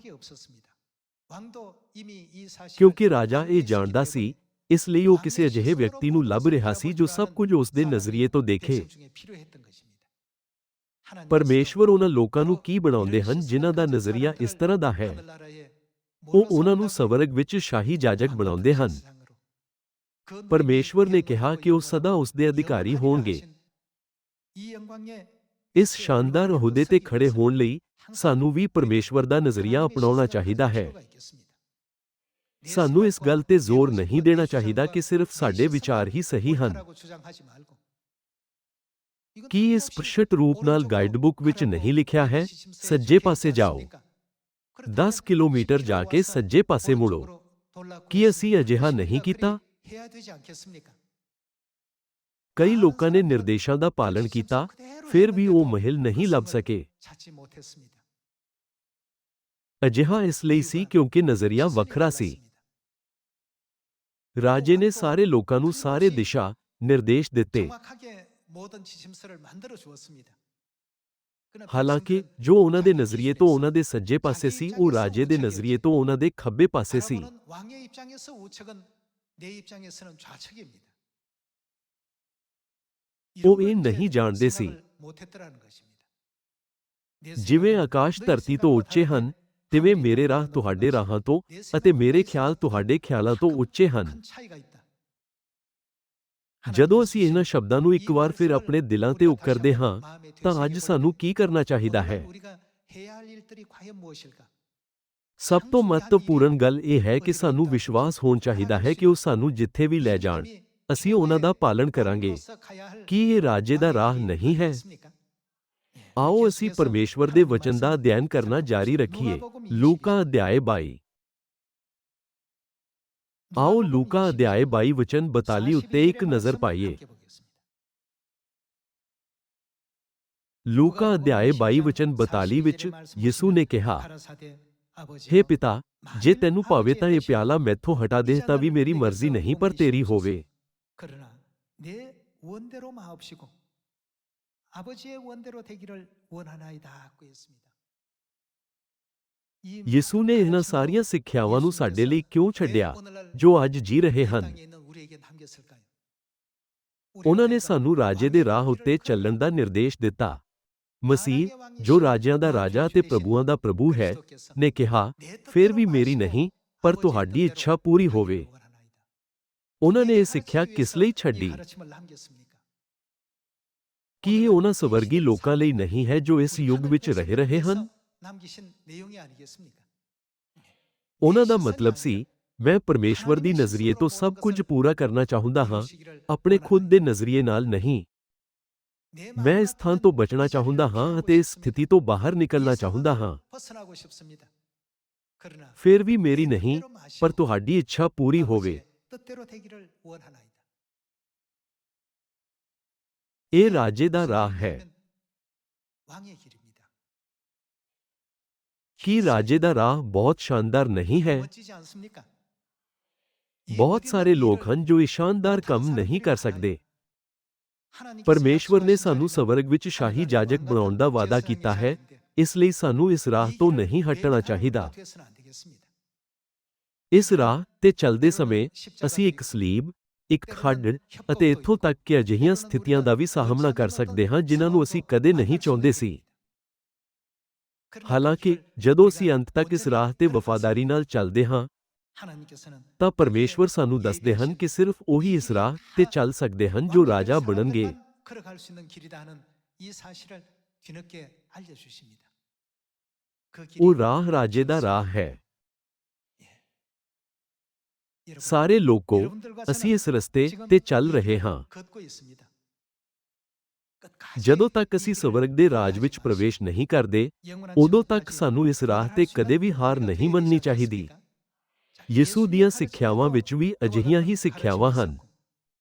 ਕਿਉਂਕਿ ਰਾਜਾ ਇਹ ਜਾਣਦਾ ਸੀ, ਇਸ ਲਈ ਉਹ ਕਿਸੇ ਅਜਿਹੇ ਵਿਅਕਤੀ ਨੂੰ ਲੱਭ ਰਿਹਾ ਸੀ ਜੋ ਸਭ ਕੁਝ ਉਸ ਦੇ ਨਜ਼ਰੀਏ ਤੋਂ ਦੇਖੇ। ਪਰਮੇਸ਼ਵਰ ਉਹਨਾਂ ਲੋਕਾਂ ਨੂੰ ਕੀ ਬਣਾਉਂਦੇ ਹਨ ਜਿਨ੍ਹਾਂ ਦਾ ਨਜ਼ਰੀਆ ਇਸ ਤਰ੍ਹਾਂ ਦਾ ਹੈ? ਉਹ ਉਹਨਾਂ ਨੂੰ ਸਵਰਗ ਵਿੱਚ ਸ਼ਾਹੀ ਜਾਜਕ ਬਣਾਉਂਦੇ ਹਨ। ਪਰਮੇਸ਼ਵਰ ਨੇ ਕਿਹਾ ਕਿ ਉਹ ਸਦਾ ਉਸ ਦੇ ਅਧਿਕਾਰੀ ਹੋਣਗੇ। ਇਸ ਸ਼ਾਨਦਾਰ ਅਹੁਦੇ ਤੇ ਖੜੇ ਹੋਣ ਲਈ ਸਾਨੂੰ ਵੀ ਪਰਮੇਸ਼ਵਰ ਦਾ ਨਜ਼ਰੀਆ ਅਪਣਾਉਣਾ ਚਾਹੀਦਾ ਹੈ। ਸਾਨੂੰ ਇਸ ਗੱਲ ਤੇ ਜ਼ੋਰ ਨਹੀਂ ਦੇਣਾ ਚਾਹੀਦਾ ਕਿ ਸਿਰਫ ਸਾਡੇ ਵਿਚਾਰ ਹੀ ਸਹੀ ਹਨ। ਕੀ ਇਸ ਪ੍ਰਸ਼ਟ ਰੂਪ ਨਾਲ ਗਾਈਡਬੁੱਕ ਵਿੱਚ ਨਹੀਂ ਲਿਖਿਆ ਹੈ ਸੱਜੇ ਪਾਸੇ ਜਾਓ 10 ਕਿਲੋਮੀਟਰ ਜਾ ਕੇ ਸੱਜੇ ਪਾਸੇ ਮੁੜੋ ਕੀ ਅਸੀਂ ਅਜਿਹਾ ਨਹੀਂ ਕੀਤਾ ਕਈ ਲੋਕਾਂ ਨੇ ਨਿਰਦੇਸ਼ਾਂ ਦਾ ਪਾਲਣ ਕੀਤਾ ਫਿਰ ਵੀ ਉਹ ਮਹਿਲ ਨਹੀਂ ਲੱਭ ਸਕੇ ਅਜਿਹਾ ਇਸ ਲਈ ਸੀ ਕਿਉਂਕਿ ਨਜ਼ਰੀਆ ਵੱਖਰਾ ਸੀ ਰਾਜੇ ਨੇ ਸਾਰੇ ਲੋਕਾਂ ਨੂੰ ਸਾਰੇ ਦਿਸ਼ਾ ਨਿਰਦੇਸ਼ ਦਿੱਤੇ ਹਾਲਾਂਕਿ ਜੋ ਉਹਨਾਂ ਦੇ ਨਜ਼ਰੀਏ ਤੋਂ ਉਹਨਾਂ ਦੇ ਸੱਜੇ ਪਾਸੇ ਸੀ ਉਹ ਰਾਜੇ ਦੇ ਨਜ਼ਰੀਏ ਤੋਂ ਉਹਨਾਂ ਦੇ ਖੱਬੇ ਪਾਸੇ ਸੀ ਉਹ ਇਹ ਨਹੀਂ ਜਾਣਦੇ ਸੀ ਜਿਵੇਂ ਆਕਾਸ਼ ਧਰਤੀ ਤੋਂ ਉੱਚੇ ਹਨ ਤਿਵੇਂ ਮੇਰੇ ਰਾਹ ਤੁਹਾਡੇ ਰਾਹਾਂ ਤੋਂ ਅਤੇ ਮੇਰੇ ਖਿਆਲ ਤੁਹਾਡੇ ਖਿਆਲਾਂ ਤੋਂ ਉੱਚੇ ਹਨ ਜਦੋਂ ਅਸੀਂ ਇਹਨਾਂ ਸ਼ਬਦਾਂ ਨੂੰ ਇੱਕ ਵਾਰ ਫਿਰ ਆਪਣੇ ਦਿਲਾਂ ਤੇ ਉਕਰਦੇ ਹਾਂ ਤਾਂ ਅੱਜ ਸਾਨੂੰ ਕੀ ਕਰਨਾ ਚਾਹੀਦਾ ਹੈ? ਸਭ ਤੋਂ ਮਹੱਤਵਪੂਰਨ ਗੱਲ ਇਹ ਹੈ ਕਿ ਸਾਨੂੰ ਵਿਸ਼ਵਾਸ ਹੋਣ ਚਾਹੀਦਾ ਹੈ ਕਿ ਉਹ ਸਾਨੂੰ ਜਿੱਥੇ ਵੀ ਲੈ ਜਾਣ। ਅਸੀਂ ਉਹਨਾਂ ਦਾ ਪਾਲਣ ਕਰਾਂਗੇ। ਕੀ ਇਹ ਰਾਜੇ ਦਾ ਰਾਹ ਨਹੀਂ ਹੈ? ਆਓ ਅਸੀਂ ਪਰਮੇਸ਼ਵਰ ਦੇ ਵਚਨ ਦਾ ਅਧਿਐਨ ਕਰਨਾ ਜਾਰੀ ਰੱਖੀਏ। ਲੂਕਾ ਅਧਿਆਏ 22 ਆਓ ਲੂਕਾ ਅਧਿਆਏ 22 ਵਚਨ 42 ਉੱਤੇ ਇੱਕ ਨਜ਼ਰ ਪਾਈਏ ਲੂਕਾ ਅਧਿਆਏ 22 ਵਚਨ 42 ਵਿੱਚ ਯਿਸੂ ਨੇ ਕਿਹਾ हे ਪਿਤਾ ਜੇ ਤੈਨੂੰ ਭਾਵੇ ਤਾਂ ਇਹ ਪਿਆਲਾ ਮੈਥੋਂ ਹਟਾ ਦੇ ਤਾਂ ਵੀ ਮੇਰੀ ਮਰਜ਼ੀ ਨਹੀਂ ਪਰ ਤੇਰੀ ਹੋਵੇ
그러나 내 원대로 마옵시고 아버지의 원대로 되기를 원하나이다 고 했습니다.
ਯਿਸੂ ਨੇ ਇਹਨਾਂ ਸਾਰੀਆਂ ਸਿੱਖਿਆਵਾਂ ਨੂੰ ਸਾਡੇ ਲਈ ਕਿਉਂ ਛੱਡਿਆ? ਜੋ ਅੱਜ ਜੀ ਰਹੇ ਹਨ। ਉਹਨਾਂ ਨੇ ਸਾਨੂੰ ਰਾਜੇ ਦੇ ਰਾਹ ਉੱਤੇ ਚੱਲਣ ਦਾ ਨਿਰਦੇਸ਼ ਦਿੱਤਾ। ਮਸੀਹ ਜੋ ਰਾਜਿਆਂ ਦਾ ਰਾਜਾ ਤੇ ਪ੍ਰਭੂਆਂ ਦਾ ਪ੍ਰਭੂ ਹੈ ਨੇ ਕਿਹਾ ਫਿਰ ਵੀ ਮੇਰੀ ਨਹੀਂ ਪਰ ਤੁਹਾਡੀ ਇੱਛਾ ਪੂਰੀ ਹੋਵੇ। ਉਹਨਾਂ ਨੇ ਇਹ ਸਿੱਖਿਆ ਕਿਸ ਲਈ ਛੱਡੀ? ਕੀ। ਇਹ ਉਹਨਾਂ ਸਵਰਗੀ ਲੋਕਾਂ ਲਈ ਨਹੀਂ ਹੈ ਜੋ ਇਸ ਯੁੱਗ ਵਿੱਚ ਰਹਿ ਰਹੇ ਹਨ? ਉਹਨਾਂ ਦਾ ਮਤਲਬ ਸੀ ਮੈਂ ਪਰਮੇਸ਼ਵਰ ਦੀ ਨਜ਼ਰੀਏ ਤੋਂ ਸਭ ਕੁਝ ਪੂਰਾ ਕਰਨਾ ਚਾਹੁੰਦਾ ਹਾਂ ਆਪਣੇ ਖੁਦ ਦੇ ਨਜ਼ਰੀਏ ਨਾਲ ਨਹੀਂ। ਮੈਂ ਇਸ ਥਾਂ ਤੋਂ ਬਚਣਾ ਚਾਹੁੰਦਾ ਹਾਂ ਅਤੇ ਇਸ ਸਥਿਤੀ ਤੋਂ ਬਾਹਰ ਨਿਕਲਣਾ ਚਾਹੁੰਦਾ ਹਾਂ। ਫਿਰ ਵੀ ਮੇਰੀ ਨਹੀਂ ਪਰ ਤੁਹਾਡੀ ਇੱਛਾ ਪੂਰੀ ਹੋਵੇ। ਇਹ ਰਾਜੇ ਦਾ ਰਾਹ ਹੈ। ਕੀ ਰਾਜੇ ਦਾ ਰਾਹ ਬਹੁਤ ਸ਼ਾਨਦਾਰ ਨਹੀਂ ਹੈ? ਬਹੁਤ ਸਾਰੇ ਲੋਕ ਹਨ ਜੋ ਇਹ ਸ਼ਾਨਦਾਰ ਕੰਮ ਨਹੀਂ ਕਰ ਸਕਦੇ। ਪਰਮੇਸ਼ਵਰ ਨੇ ਸਾਨੂੰ ਸਵਰਗ ਵਿੱਚ ਸ਼ਾਹੀ ਜਾਜਕ ਬਣਾਉਣ ਦਾ ਵਾਅਦਾ ਕੀਤਾ ਹੈ, ਇਸ ਲਈ ਸਾਨੂੰ ਇਸ ਰਾਹ ਤੋਂ ਨਹੀਂ ਹਟਣਾ ਚਾਹੀਦਾ। ਇਸ ਰਾਹ ਤੇ ਚੱਲਦੇ ਸਮੇਂ ਅਸੀਂ ਇੱਕ ਸਲੀਬ, ਇੱਕ ਖੱਡ ਅਤੇ ਇੱਥੋਂ ਤੱਕ ਕਿ ਅਜਿਹੀਆਂ ਸਥਿਤੀਆਂ ਦਾ ਵੀ ਸਾਹਮਣਾ ਕਰ ਸਕਦੇ ਹਾਂ ਜਿਨ੍ਹਾਂ ਨੂੰ ਅਸੀਂ ਕਦੇ ਨਹੀਂ ਚਾਹੁੰਦੇ ਸੀ। ਹਾਲਾਂਕਿ ਜਦੋਂ ਅਸੀਂ ਅੰਤ ਤੱਕ ਇਸ ਰਾਹ ਤੇ ਵਫਾਦਾਰੀ ਨਾਲ ਚੱਲਦੇ ਹਾਂ ਤਾਂ ਪਰਮੇਸ਼ਵਰ ਸਾਨੂੰ ਦੱਸਦੇ ਹਨ ਕਿ ਸਿਰਫ ਉਹੀ ਇਸ ਰਾਹ ਤੇ ਚੱਲ ਸਕਦੇ ਹਨ ਜੋ ਰਾਜਾ ਬਣਨਗੇ ਉਹ ਰਾਹ ਰਾਜੇ ਦਾ ਰਾਹ ਹੈ ਸਾਰੇ ਲੋਕੋ ਅਸੀਂ ਇਸ ਰਸਤੇ ਤੇ ਚੱਲ ਰਹੇ ਹਾਂ ਜਦੋਂ ਤੱਕ ਅਸੀਂ ਸਵਰਗ ਦੇ ਰਾਜ ਵਿੱਚ ਪ੍ਰਵੇਸ਼ ਨਹੀਂ ਕਰਦੇ, ਉਦੋਂ ਤੱਕ ਸਾਨੂੰ ਇਸ ਰਾਹ ਤੇ ਕਦੇ ਵੀ ਹਾਰ ਨਹੀਂ ਮੰਨਣੀ ਚਾਹੀਦੀ। ਯਿਸੂ ਦੀਆਂ ਸਿੱਖਿਆਵਾਂ ਵਿੱਚ ਵੀ ਅਜਿਹੀਆਂ ਹੀ ਸਿੱਖਿਆਵਾਂ ਹਨ।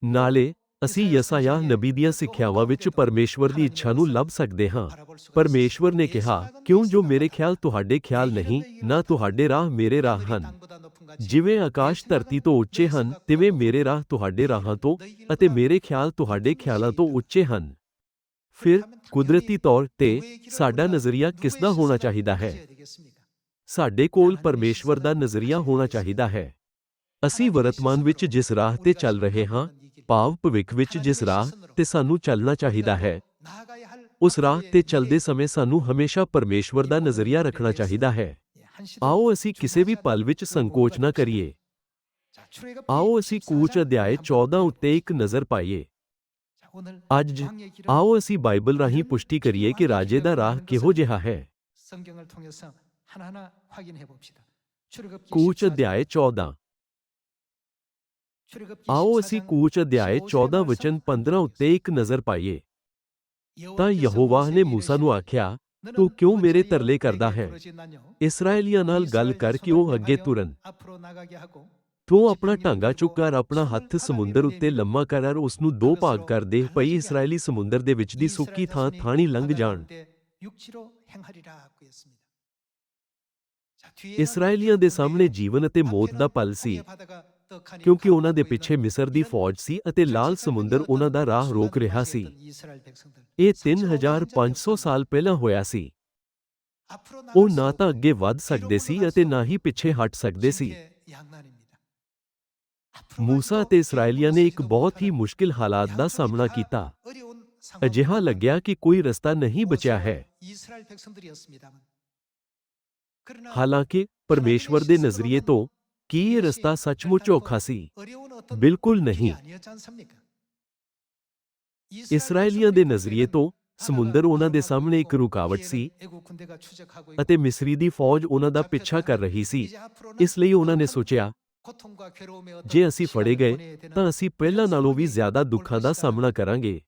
ਨਾਲੇ, ਅਸੀਂ ਯਸਾਯਾਹ ਨਬੀ ਦੀਆਂ ਸਿੱਖਿਆਵਾਂ ਵਿੱਚ ਪਰਮੇਸ਼ਵਰ ਦੀ ਇੱਛਾ ਨੂੰ ਲੱਭ ਸਕਦੇ ਹਾਂ। ਪਰਮੇਸ਼ਵਰ ਨੇ ਕਿਹਾ, ਕਿਉਂ ਜੋ ਮੇਰੇ ਖਿਆਲ ਤੁਹਾਡੇ ਖਿਆਲ ਨਹੀਂ, ਨਾ ਤੁਹਾਡੇ ਰਾਹ ਮੇਰੇ ਰਾਹ ਹਨ। ਜਿਵੇਂ ਆਕਾਸ਼ ਧਰਤੀ ਤੋਂ ਉੱਚੇ ਹਨ, ਤਿਵੇਂ ਮੇਰੇ ਰਾਹ ਤੁਹਾਡੇ ਰਾਹਾਂ ਤੋਂ ਅਤੇ ਮੇਰੇ ਖਿਆਲ ਤੁਹਾਡੇ ਖਿਆਲਾਂ ਤੋਂ ਉੱਚੇ ਹਨ। ਫਿਰ ਕੁਦਰਤੀ ਤੌਰ ਤੇ ਸਾਡਾ ਨਜ਼ਰੀਆ ਕਿਸ ਦਾ ਹੋਣਾ ਚਾਹੀਦਾ ਹੈ? ਸਾਡੇ ਕੋਲ ਪਰਮੇਸ਼ਵਰ ਦਾ ਨਜ਼ਰੀਆ ਹੋਣਾ ਚਾਹੀਦਾ ਹੈ। ਅਸੀਂ ਵਰਤਮਾਨ ਵਿੱਚ ਜਿਸ ਰਾਹ ਤੇ ਚੱਲ ਰਹੇ ਹਾਂ, ਭਾਵ ਭਵਿੱਖ ਵਿੱਚ ਜਿਸ ਰਾਹ ਤੇ ਸਾਨੂੰ ਚੱਲਣਾ ਚਾਹੀਦਾ ਹੈ, ਉਸ ਰਾਹ ਤੇ ਚੱਲਦੇ ਸਮੇਂ ਸਾਨੂੰ ਹਮੇਸ਼ਾ ਪਰਮੇਸ਼ਵਰ ਦਾ ਨਜ਼ਰੀਆ ਰੱਖਣਾ ਚਾਹੀਦਾ ਹੈ। ਆਓ ਅਸੀਂ ਕਿਸੇ ਵੀ ਪਲ ਵਿੱਚ ਸੰਕੋਚ ਨਾ ਕਰੀਏ। ਆਓ ਅਸੀਂ ਕੂਚ ਅਧਿਆਏ 14 ਉੱਤੇ ਇੱਕ ਨਜ਼ਰ ਪਾਈਏ। ਅੱਜ ਆਓ ਅਸੀਂ ਬਾਈਬਲ ਰਾਹੀਂ ਪੁਸ਼ਟੀ ਕਰੀਏ ਕਿ ਰਾਜੇ ਦਾ ਰਾਹ ਕਿਹੋ ਜਿਹਾ ਹੈ ਕੂਚ ਅਧਿਆਇ 14 ਆਓ ਅਸੀਂ ਕੂਚ ਅਧਿਆਇ 14 ਵਚਨ 15 ਉੱਤੇ ਇੱਕ ਨਜ਼ਰ ਪਾਈਏ ਤਾਂ ਯਹੋਵਾਹ ਨੇ موسی ਨੂੰ ਆਖਿਆ ਤੂੰ ਕਿਉਂ ਮੇਰੇ ਤਰਲੇ ਕਰਦਾ ਹੈ ਇਸرائیਲੀਆਂ ਨਾਲ ਗੱਲ ਕਰ ਕਿ ਉਹ ਅੱਗੇ ਤੁਰਨ ਤੂੰ ਆਪਣਾ ਢਾਂਗਾ ਚੁੱਕ ਕਰ, ਆਪਣਾ ਹੱਥ ਸਮੁੰਦਰ ਉੱਤੇ ਲੰਮਾ ਕਰ ਔਰ ਉਸ ਨੂੰ ਦੋ ਭਾਗ ਕਰ ਦੇ। ਭਈ ਇਸਰਾਏਲੀ ਸਮੁੰਦਰ ਦੇ ਵਿੱਚ ਦੀ ਸੁੱਕੀ ਥਾਂ ਥਾਣੀ ਲੰਘ ਜਾਣ। ਇਸਰਾਏਲੀਆਂ ਦੇ ਸਾਹਮਣੇ ਜੀਵਨ ਅਤੇ ਮੌਤ ਦਾ ਪਲ ਸੀ, ਕਿਉਂਕਿ ਉਹਨਾਂ ਦੇ ਪਿੱਛੇ ਮਿਸਰ ਦੀ ਫੌਜ ਸੀ ਅਤੇ ਲਾਲ ਸਮੁੰਦਰ ਉਹਨਾਂ ਦਾ ਰਾਹ ਰੋਕ ਰਿਹਾ ਸੀ। ਇਹ 3500 ਸਾਲ ਪਹਿਲਾਂ ਹੋਇਆ ਸੀ। ਉਹ ਨਾ ਤਾਂ ਅੱਗੇ ਵੱਧ ਸਕਦੇ ਸੀ ਅਤੇ ਨਾ ਹੀ ਪਿੱਛੇ ਹਟ ਸਕਦੇ ਸੀ। ਮੂਸਾ ਅਤੇ ਇਸਰਾਏਲੀਆਂ ਨੇ ਇੱਕ ਬਹੁਤ ਹੀ ਮੁਸ਼ਕਿਲ ਹਾਲਾਤ ਦਾ ਸਾਹਮਣਾ ਕੀਤਾ। ਅਜਿਹਾ ਲੱਗਿਆ ਕਿ ਕੋਈ ਰਸਤਾ ਨਹੀਂ ਬਚਿਆ ਹੈ। ਹਾਲਾਂਕਿ, ਪਰਮੇਸ਼ਵਰ ਦੇ ਨਜ਼ਰੀਏ ਤੋਂ ਕੀ ਇਹ ਰਸਤਾ ਸੱਚਮੁੱਚ ਔਖਾ ਸੀ? ਬਿਲਕੁਲ ਨਹੀਂ। ਇਸਰਾਏਲੀਆਂ ਦੇ ਨਜ਼ਰੀਏ ਤੋਂ ਸਮੁੰਦਰ ਉਹਨਾਂ ਦੇ ਸਾਹਮਣੇ ਇੱਕ ਰੁਕਾਵਟ ਸੀ ਅਤੇ ਮਿਸਰੀ ਦੀ ਫੌਜ ਉਹਨਾਂ ਦਾ ਪਿੱਛਾ ਕਰ ਰਹੀ ਸੀ। ਇਸ ਲਈ ਉਹਨਾਂ ਨੇ ਸੋਚਿਆ ਜੇ ਅਸੀਂ ਫੜੇ ਗਏ ਤਾਂ ਅਸੀਂ ਪਹਿਲਾਂ ਨਾਲੋਂ ਵੀ ਜ਼ਿਆਦਾ ਦੁੱਖਾਂ ਦਾ ਸਾਹਮਣਾ ਕਰਾਂਗੇ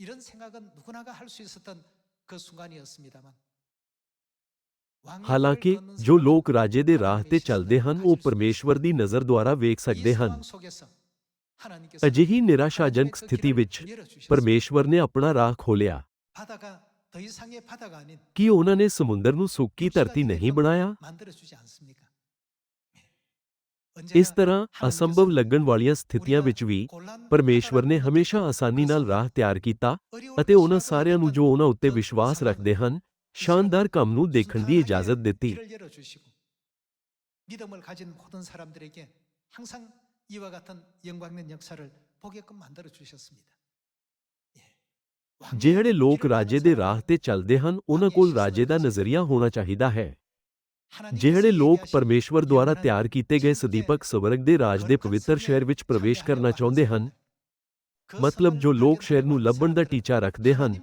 이런 생각은 누구나가 할 수 있었던 그 순간이었습니다만
ਹਾਲਾਂਕਿ ਜੋ ਲੋਕ ਰਾਜੇ ਦੇ ਰਾਹ ਤੇ ਚੱਲਦੇ ਹਨ ਉਹ ਪਰਮੇਸ਼ਵਰ ਦੀ ਨਜ਼ਰ ਦੁਆਰਾ ਵੇਖ ਸਕਦੇ ਹਨ ਅਜਿਹੀ ਨਿਰਾਸ਼ਾਜਨਕ ਸਥਿਤੀ ਵਿੱਚ ਪਰਮੇਸ਼ਵਰ ਨੇ ਆਪਣਾ ਰਾਹ ਖੋਲਿਆ
바다가 더 이상의 바다가 아닌
ਕੀ ਉਹਨਾਂ ਨੇ ਸਮੁੰਦਰ ਨੂੰ ਸੁੱਕੀ ਧਰਤੀ ਨਹੀਂ ਬਣਾਇਆ ਇਸ ਤਰ੍ਹਾਂ ਅਸੰਭਵ ਲੱਗਣ ਵਾਲੀਆਂ ਸਥਿਤੀਆਂ ਵਿੱਚ ਵੀ ਪਰਮੇਸ਼ਵਰ ਨੇ ਹਮੇਸ਼ਾ ਆਸਾਨੀ ਨਾਲ ਰਾਹ ਤਿਆਰ ਕੀਤਾ ਅਤੇ ਉਹਨਾਂ ਸਾਰਿਆਂ ਨੂੰ ਜੋ ਉਹਨਾਂ ਉੱਤੇ ਵਿਸ਼ਵਾਸ ਰੱਖਦੇ ਹਨ ਸ਼ਾਨਦਾਰ ਕੰਮ ਨੂੰ ਦੇਖਣ ਦੀ ਇਜਾਜ਼ਤ ਦਿੱਤੀ
길을 열어주시고 믿음을 가진 모든 사람들에게 항상 이와 같은 영광 있는 역사를 보게끔 만들어 주셨습니다.
ਜਿਹੜੇ ਲੋਕ ਰਾਜੇ ਦੇ ਰਾਹ ਤੇ ਚੱਲਦੇ ਹਨ ਉਹਨਾਂ ਕੋਲ ਰਾਜੇ ਦਾ ਨਜ਼ਰੀਆ ਹੋਣਾ ਚਾਹੀਦਾ ਹੈ ਜਿਹੜੇ ਲੋਕ ਪਰਮੇਸ਼ਵਰ ਦੁਆਰਾ ਤਿਆਰ ਕੀਤੇ ਗਏ ਸਦੀਪਕ ਸਵਰਗ ਦੇ ਰਾਜ ਦੇ ਪਵਿੱਤਰ ਸ਼ਹਿਰ ਵਿੱਚ ਪ੍ਰਵੇਸ਼ ਕਰਨਾ ਚਾਹੁੰਦੇ ਹਨ ਮਤਲਬ ਜੋ ਲੋਕ ਸ਼ਹਿਰ ਨੂੰ ਲੱਭਣ ਦਾ ਟੀਚਾ ਰੱਖਦੇ ਹਨ।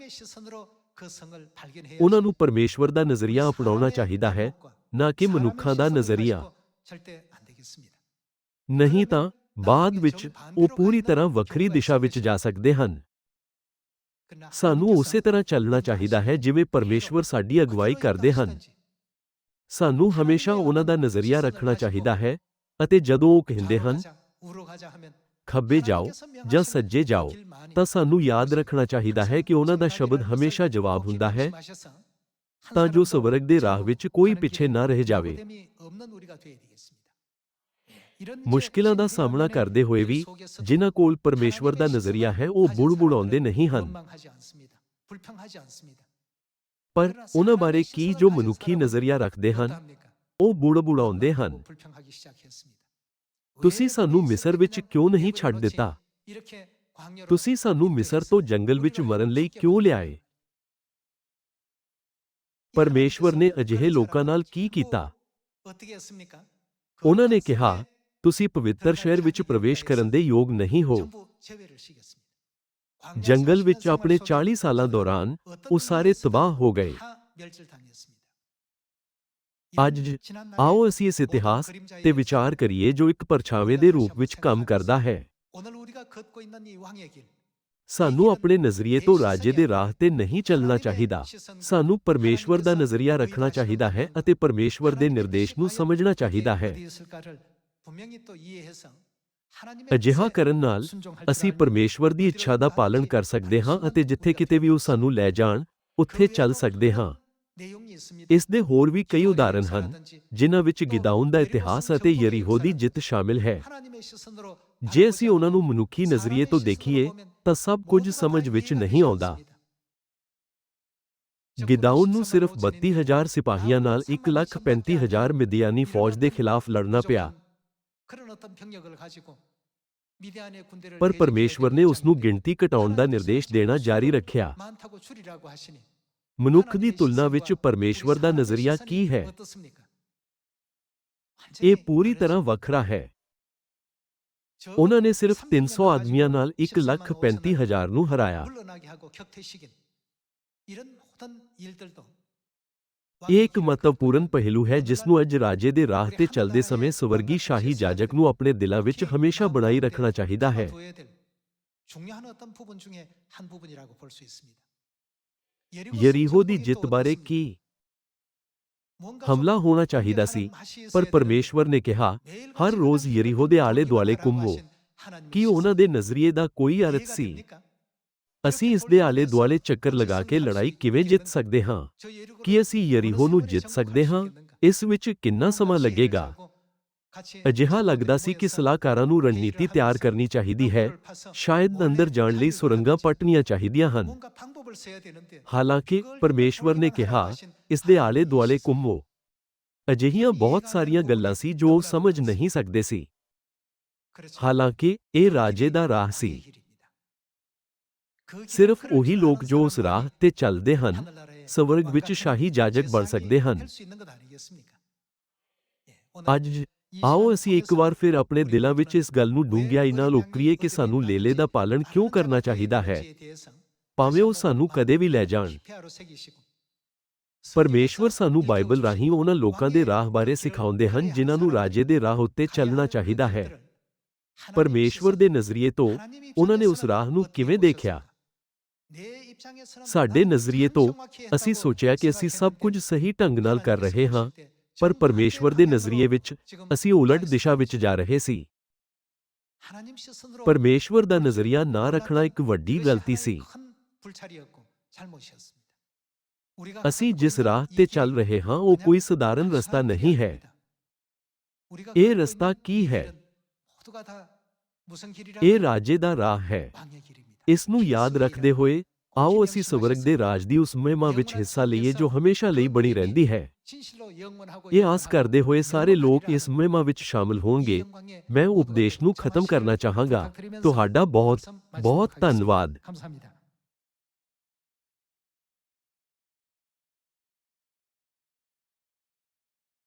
ਉਹਨਾਂ ਨੂੰ ਪਰਮੇਸ਼ਵਰ ਦਾ ਨਜ਼ਰੀਆ ਅਪਣਾਉਣਾ ਚਾਹੀਦਾ ਹੈ ਨਾ ਕਿ ਮਨੁੱਖਾਂ ਦਾ ਨਜ਼ਰੀਆ। ਨਹੀਂ ਤਾਂ ਬਾਅਦ ਵਿੱਚ ਉਹ ਪੂਰੀ ਤਰ੍ਹਾਂ ਵੱਖਰੀ ਦਿਸ਼ਾ ਵਿੱਚ ਜਾ ਸਕਦੇ ਹਨ। ਸਾਨੂੰ ਉਸੇ ਤਰ੍ਹਾਂ ਚੱਲਣਾ ਚਾਹੀਦਾ ਹੈ ਜਿਵੇਂ ਪਰਮੇਸ਼ਵਰ ਸਾਡੀ ਅਗਵਾਈ ਕਰਦੇ ਹਨ। ਸਾਨੂੰ ਹਮੇਸ਼ਾ ਉਹਨਾਂ ਦਾ ਨਜ਼ਰੀਆ ਰੱਖਣਾ ਚਾਹੀਦਾ ਹੈ ਅਤੇ ਜਦੋਂ ਉਹ ਕਹਿੰਦੇ ਹਨ, ਖੱਬੇ ਜਾਓ ਜਾਂ ਸੱਜੇ ਜਾਓ, ਤਾਂ ਸਾਨੂੰ ਯਾਦ ਰੱਖਣਾ ਚਾਹੀਦਾ ਹੈ ਕਿ ਉਹਨਾਂ ਦਾ ਸ਼ਬਦ ਹਮੇਸ਼ਾ ਜਵਾਬ ਹੁੰਦਾ ਹੈ, ਤਾਂ ਜੋ ਸਵਰਗ ਦੇ ਰਾਹ ਵਿੱਚ ਕੋਈ ਪਿੱਛੇ ਨਾ ਰਹਿ ਜਾਵੇ। ਮੁਸ਼ਕਿਲਾਂ ਦਾ ਸਾਹਮਣਾ ਕਰਦੇ ਹੋਏ ਵੀ ਜਿਨ੍ਹਾਂ ਕੋਲ ਪਰਮੇਸ਼ਵਰ ਦਾ ਨਜ਼ਰੀਆ ਹੈ, ਉਹ ਬੁੜਬੁੜਾਉਂਦੇ ਨਹੀਂ ਹਨ। ਪਰ ਉਹਨਾਂ ਬਾਰੇ ਕੀ ਜੋ ਮਨੁੱਖੀ ਨਜ਼ਰੀਆ ਰੱਖਦੇ ਹਨ, ਉਹ ਬੁੜਬੁੜਾਉਂਦੇ ਹਨ। ਤੁਸੀਂ ਸਾਨੂੰ ਮਿਸਰ ਵਿੱਚ ਕਿਉਂ ਨਹੀਂ ਛੱਡ ਦਿੱਤਾ? ਤੁਸੀਂ ਸਾਨੂੰ ਮਿਸਰ ਤੋਂ ਜੰਗਲ ਵਿੱਚ ਮਰਨ ਲਈ ਕਿਉਂ ਲਿਆਏ? ਪਰਮੇਸ਼ਵਰ ਨੇ ਅਜਿਹੇ ਲੋਕਾਂ ਨਾਲ ਕੀ ਕੀਤਾ? ਉਹਨਾਂ ਨੇ ਕਿਹਾ, ਤੁਸੀਂ ਪਵਿੱਤਰ ਸ਼ਹਿਰ ਵਿੱਚ ਪ੍ਰਵੇਸ਼ ਕਰਨ ਦੇ ਯੋਗ ਨਹੀਂ ਹੋ। ਜੰਗਲ ਵਿੱਚ ਆਪਣੇ 40 ਸਾਲਾਂ ਦੌਰਾਨ ਉਹ ਸਾਰੇ ਤਬਾਹ ਹੋ ਗਏ। ਅੱਜ ਆਓ ਅਸੀਂ ਇਸ ਇਤਿਹਾਸ ਤੇ ਵਿਚਾਰ ਕਰੀਏ ਜੋ ਇੱਕ ਪਰਛਾਵੇਂ ਦੇ ਰੂਪ ਵਿੱਚ ਕੰਮ ਕਰਦਾ ਹੈ। ਸਾਨੂੰ ਆਪਣੇ ਨਜ਼ਰੀਏ ਤੋਂ ਰਾਜੇ ਦੇ ਰਾਹ ਤੇ ਨਹੀਂ ਚੱਲਣਾ ਚਾਹੀਦਾ। ਸਾਨੂੰ ਪਰਮੇਸ਼ਵਰ ਦਾ ਨਜ਼ਰੀਆ ਰੱਖਣਾ ਚਾਹੀਦਾ ਹੈ ਅਤੇ ਪਰਮੇਸ਼ਵਰ ਦੇ ਨਿਰਦੇਸ਼ ਨੂੰ ਸਮਝਣਾ ਚਾਹੀਦਾ ਹੈ। ਅਜਿਹਾ ਕਰਨ ਨਾਲ ਅਸੀਂ ਪਰਮੇਸ਼ਵਰ ਦੀ ਇੱਛਾ ਦਾ ਪਾਲਣ ਕਰ ਸਕਦੇ ਹਾਂ ਅਤੇ ਜਿੱਥੇ ਕਿਤੇ ਵੀ ਉਹ ਸਾਨੂੰ ਲੈ ਜਾਣ ਉੱਥੇ ਚੱਲ ਸਕਦੇ ਹਾਂ। ਇਸ ਦੇ ਹੋਰ ਵੀ ਕਈ ਉਦਾਹਰਨ ਹਨ ਜਿਨ੍ਹਾਂ ਵਿੱਚ ਗਿਦਾਉਨ ਦਾ ਇਤਿਹਾਸ ਅਤੇ ਯਰੀਹੋ ਦੀ ਜਿੱਤ ਸ਼ਾਮਿਲ ਹੈ। ਜੇ ਅਸੀਂ ਉਹਨਾਂ ਨੂੰ ਮਨੁੱਖੀ ਨਜ਼ਰੀਏ ਤੋਂ ਦੇਖੀਏ ਤਾਂ ਸਭ ਕੁਝ ਸਮਝ ਵਿੱਚ ਨਹੀਂ ਆਉਂਦਾ। ਗਿਦਾਉਨ ਨੂੰ ਸਿਰਫ 32000 ਸਿਪਾਹੀਆਂ ਨਾਲ 135000 ਮਿਦਿਆਨੀ ਫੌਜ ਦੇ ਖਿਲਾਫ ਲੜਨਾ ਪਿਆ। ਪਰ ਪਰਮੇਸ਼ਵਰ ਨੇ ਉਸ ਨੂੰ ਗਿਣਤੀ ਘਟਾਉਣ ਦਾ ਨਿਰਦੇਸ਼ ਦੇਣਾ ਜਾਰੀ ਰੱਖਿਆ। ਮਨੁੱਖ ਦੀ ਤੁਲਨਾ ਵਿੱਚ ਪਰਮੇਸ਼ਵਰ ਦਾ ਨਜ਼ਰੀਆ ਕੀ ਹੈ? ਇਹ ਪੂਰੀ ਤਰ੍ਹਾਂ ਵੱਖਰਾ ਹੈ। ਉਹਨਾਂ ਨੇ ਸਿਰਫ 300 ਆਦਮੀਆਂ ਨਾਲ 135000 ਨੂੰ ਹਰਾਇਆ। ਇਹ ਇੱਕ ਮਹੱਤਵਪੂਰਨ ਪਹਿਲੂ ਹੈ ਜਿਸ ਨੂੰ ਅੱਜ ਰਾਜੇ ਦੇ ਰਾਹ ਤੇ ਚੱਲਦੇ ਸਮੇਂ ਸਵਰਗੀ ਸ਼ਾਹੀ ਜਾਜਕ ਨੂੰ ਆਪਣੇ ਦਿਲਾਂ ਵਿੱਚ ਹਮੇਸ਼ਾ ਬਣਾਈ ਰੱਖਣਾ ਚਾਹੀਦਾ ਹੈ। ਯਰੀਹੋ ਦੀ ਜਿੱਤ ਬਾਰੇ ਕੀ ਹਮਲਾ ਹੋਣਾ ਚਾਹੀਦਾ ਸੀ? ਪਰ ਪਰਮੇਸ਼ਵਰ ਨੇ ਕਿਹਾ, ਹਰ ਰੋਜ਼ ਯਰੀਹੋ ਦੇ ਆਲੇ ਦੁਆਲੇ ਘੁੰਮੋ। ਕੀ ਉਹਨਾਂ ਦੇ ਨਜ਼ਰੀਏ ਦਾ ਕੋਈ ਅਰਥ ਸੀ? ਅਸੀਂ ਇਸ ਦੇ ਆਲੇ ਦੁਆਲੇ ਚੱਕਰ ਲਗਾ ਕੇ ਲੜਾਈ ਕਿਵੇਂ ਜਿੱਤ ਸਕਦੇ ਹਾਂ? ਕੀ ਅਸੀਂ ਯਰੀਹੋ ਨੂੰ ਜਿੱਤ ਸਕਦੇ ਹਾਂ? ਇਸ ਵਿੱਚ ਕਿੰਨਾ ਸਮਾਂ ਲੱਗੇਗਾ? ਅਜਿਹਾ ਲੱਗਦਾ ਸੀ ਕਿ ਸਲਾਹਕਾਰਾਂ ਨੂੰ ਰਣਨੀਤੀ ਤਿਆਰ ਕਰਨੀ ਚਾਹੀਦੀ ਹੈ। ਸ਼ਾਇਦ ਅੰਦਰ ਜਾਣ ਲਈ ਸੁਰੰਗਾਂ ਪੱਟਣੀਆਂ ਚਾਹੀਦੀਆਂ ਹਨ। ਹਾਲਾਂਕਿ, ਪਰਮੇਸ਼ਵਰ ਨੇ ਕਿਹਾ, ਇਸ ਦੇ ਆਲੇ ਦੁਆਲੇ ਘੁੰਮੋ। ਅਜਿਹੀਆਂ ਬਹੁਤ ਸਾਰੀਆਂ ਗੱਲਾਂ ਸੀ ਜੋ ਉਹ ਸਮਝ ਨਹੀਂ ਸਕਦੇ ਸੀ। ਹਾਲਾਂਕਿ, ਇਹ ਰਾਜੇ ਦਾ ਰਾਹ ਸੀ। ਸਿਰਫ ਉਹੀ ਲੋਕ ਜੋ ਉਸ ਰਾਹ ਤੇ ਚੱਲਦੇ ਹਨ ਸਵਰਗ ਵਿੱਚ ਸ਼ਾਹੀ ਜਾਜਕ ਬਣ ਸਕਦੇ ਹਨ। ਅੱਜ ਆਓ ਅਸੀਂ ਇੱਕ ਵਾਰ ਫਿਰ ਆਪਣੇ ਦਿਲਾਂ ਵਿੱਚ ਇਸ ਗੱਲ ਨੂੰ ਡੂੰਘਿਆਈ ਨਾਲ ਉਕਰੀਏ ਕਿ ਸਾਨੂੰ ਲੇਲੇ ਦਾ ਪਾਲਣ ਕਿਉਂ ਕਰਨਾ ਚਾਹੀਦਾ ਹੈ? ਭਾਵੇਂ ਉਹ ਸਾਨੂੰ ਕਦੇ ਵੀ ਲੈ ਜਾਣ। ਪਰਮੇਸ਼ਵਰ ਸਾਨੂੰ ਬਾਈਬਲ ਰਾਹੀਂ ਉਹਨਾਂ ਲੋਕਾਂ ਦੇ ਰਾਹ ਬਾਰੇ ਸਿਖਾਉਂਦੇ ਹਨ ਜਿਨ੍ਹਾਂ ਨੂੰ ਰਾਜੇ ਦੇ ਰਾਹ ਉੱਤੇ ਚੱਲਣਾ ਚਾਹੀਦਾ ਹੈ। ਪਰਮੇਸ਼ਵਰ ਦੇ ਨਜ਼ਰੀਏ ਤੋਂ ਉਹਨਾਂ ਨੇ ਉਸ ਰਾਹ ਨੂੰ ਕਿਵੇਂ ਦੇਖਿਆ? ਸਾਡੇ ਨਜ਼ਰੀਏ ਤੋਂ ਅਸੀਂ ਸੋਚਿਆ ਕਿ ਅਸੀਂ ਸਭ ਕੁਝ ਸਹੀ ਢੰਗ ਨਾਲ ਕਰ ਰਹੇ ਹਾਂ ਪਰ ਪਰਮੇਸ਼ਵਰ ਦੇ ਨਜ਼ਰੀਏ ਵਿੱਚ ਅਸੀਂ ਉਲਟ ਦਿਸ਼ਾ ਵਿੱਚ ਜਾ ਰਹੇ ਸੀ। ਪਰਮੇਸ਼ਵਰ ਦਾ ਨਜ਼ਰੀਆ ਨਾ ਰੱਖਣਾ ਇੱਕ ਵੱਡੀ ਗਲਤੀ ਸੀ। ਅਸੀਂ ਜਿਸ ਰਾਹ ਤੇ ਚੱਲ ਰਹੇ ਹਾਂ ਉਹ ਕੋਈ ਸਧਾਰਨ ਰਸਤਾ ਨਹੀਂ ਹੈ। ਇਹ ਰਸਤਾ ਕੀ ਹੈ? ਇਹ ਰਾਜੇ ਦਾ ਰਾਹ ਹੈ। ਇਸ ਨੂੰ ਯਾਦ ਰੱਖਦੇ ਹੋਏ, ਆਓ ਅਸੀਂ ਸਵਰਗ ਦੇ ਰਾਜ ਦੀ ਉਸ ਮਹਿਮਾ ਵਿੱਚ ਹਿੱਸਾ ਲਈਏ ਜੋ ਹਮੇਸ਼ਾ ਲਈ ਬਣੀ ਰਹਿੰਦੀ ਹੈ। ਇਹ ਆਸ ਕਰਦੇ ਹੋਏ ਸਾਰੇ ਲੋਕ ਇਸ ਮਹਿਮਾ ਵਿੱਚ ਸ਼ਾਮਲ ਹੋਣਗੇ। ਮੈਂ ਉਪਦੇਸ਼ ਨੂੰ ਖਤਮ ਕਰਨਾ ਚਾਹਾਂਗਾ। ਤੁਹਾਡਾ ਬਹੁਤ ਬਹੁਤ ਧੰਨਵਾਦ।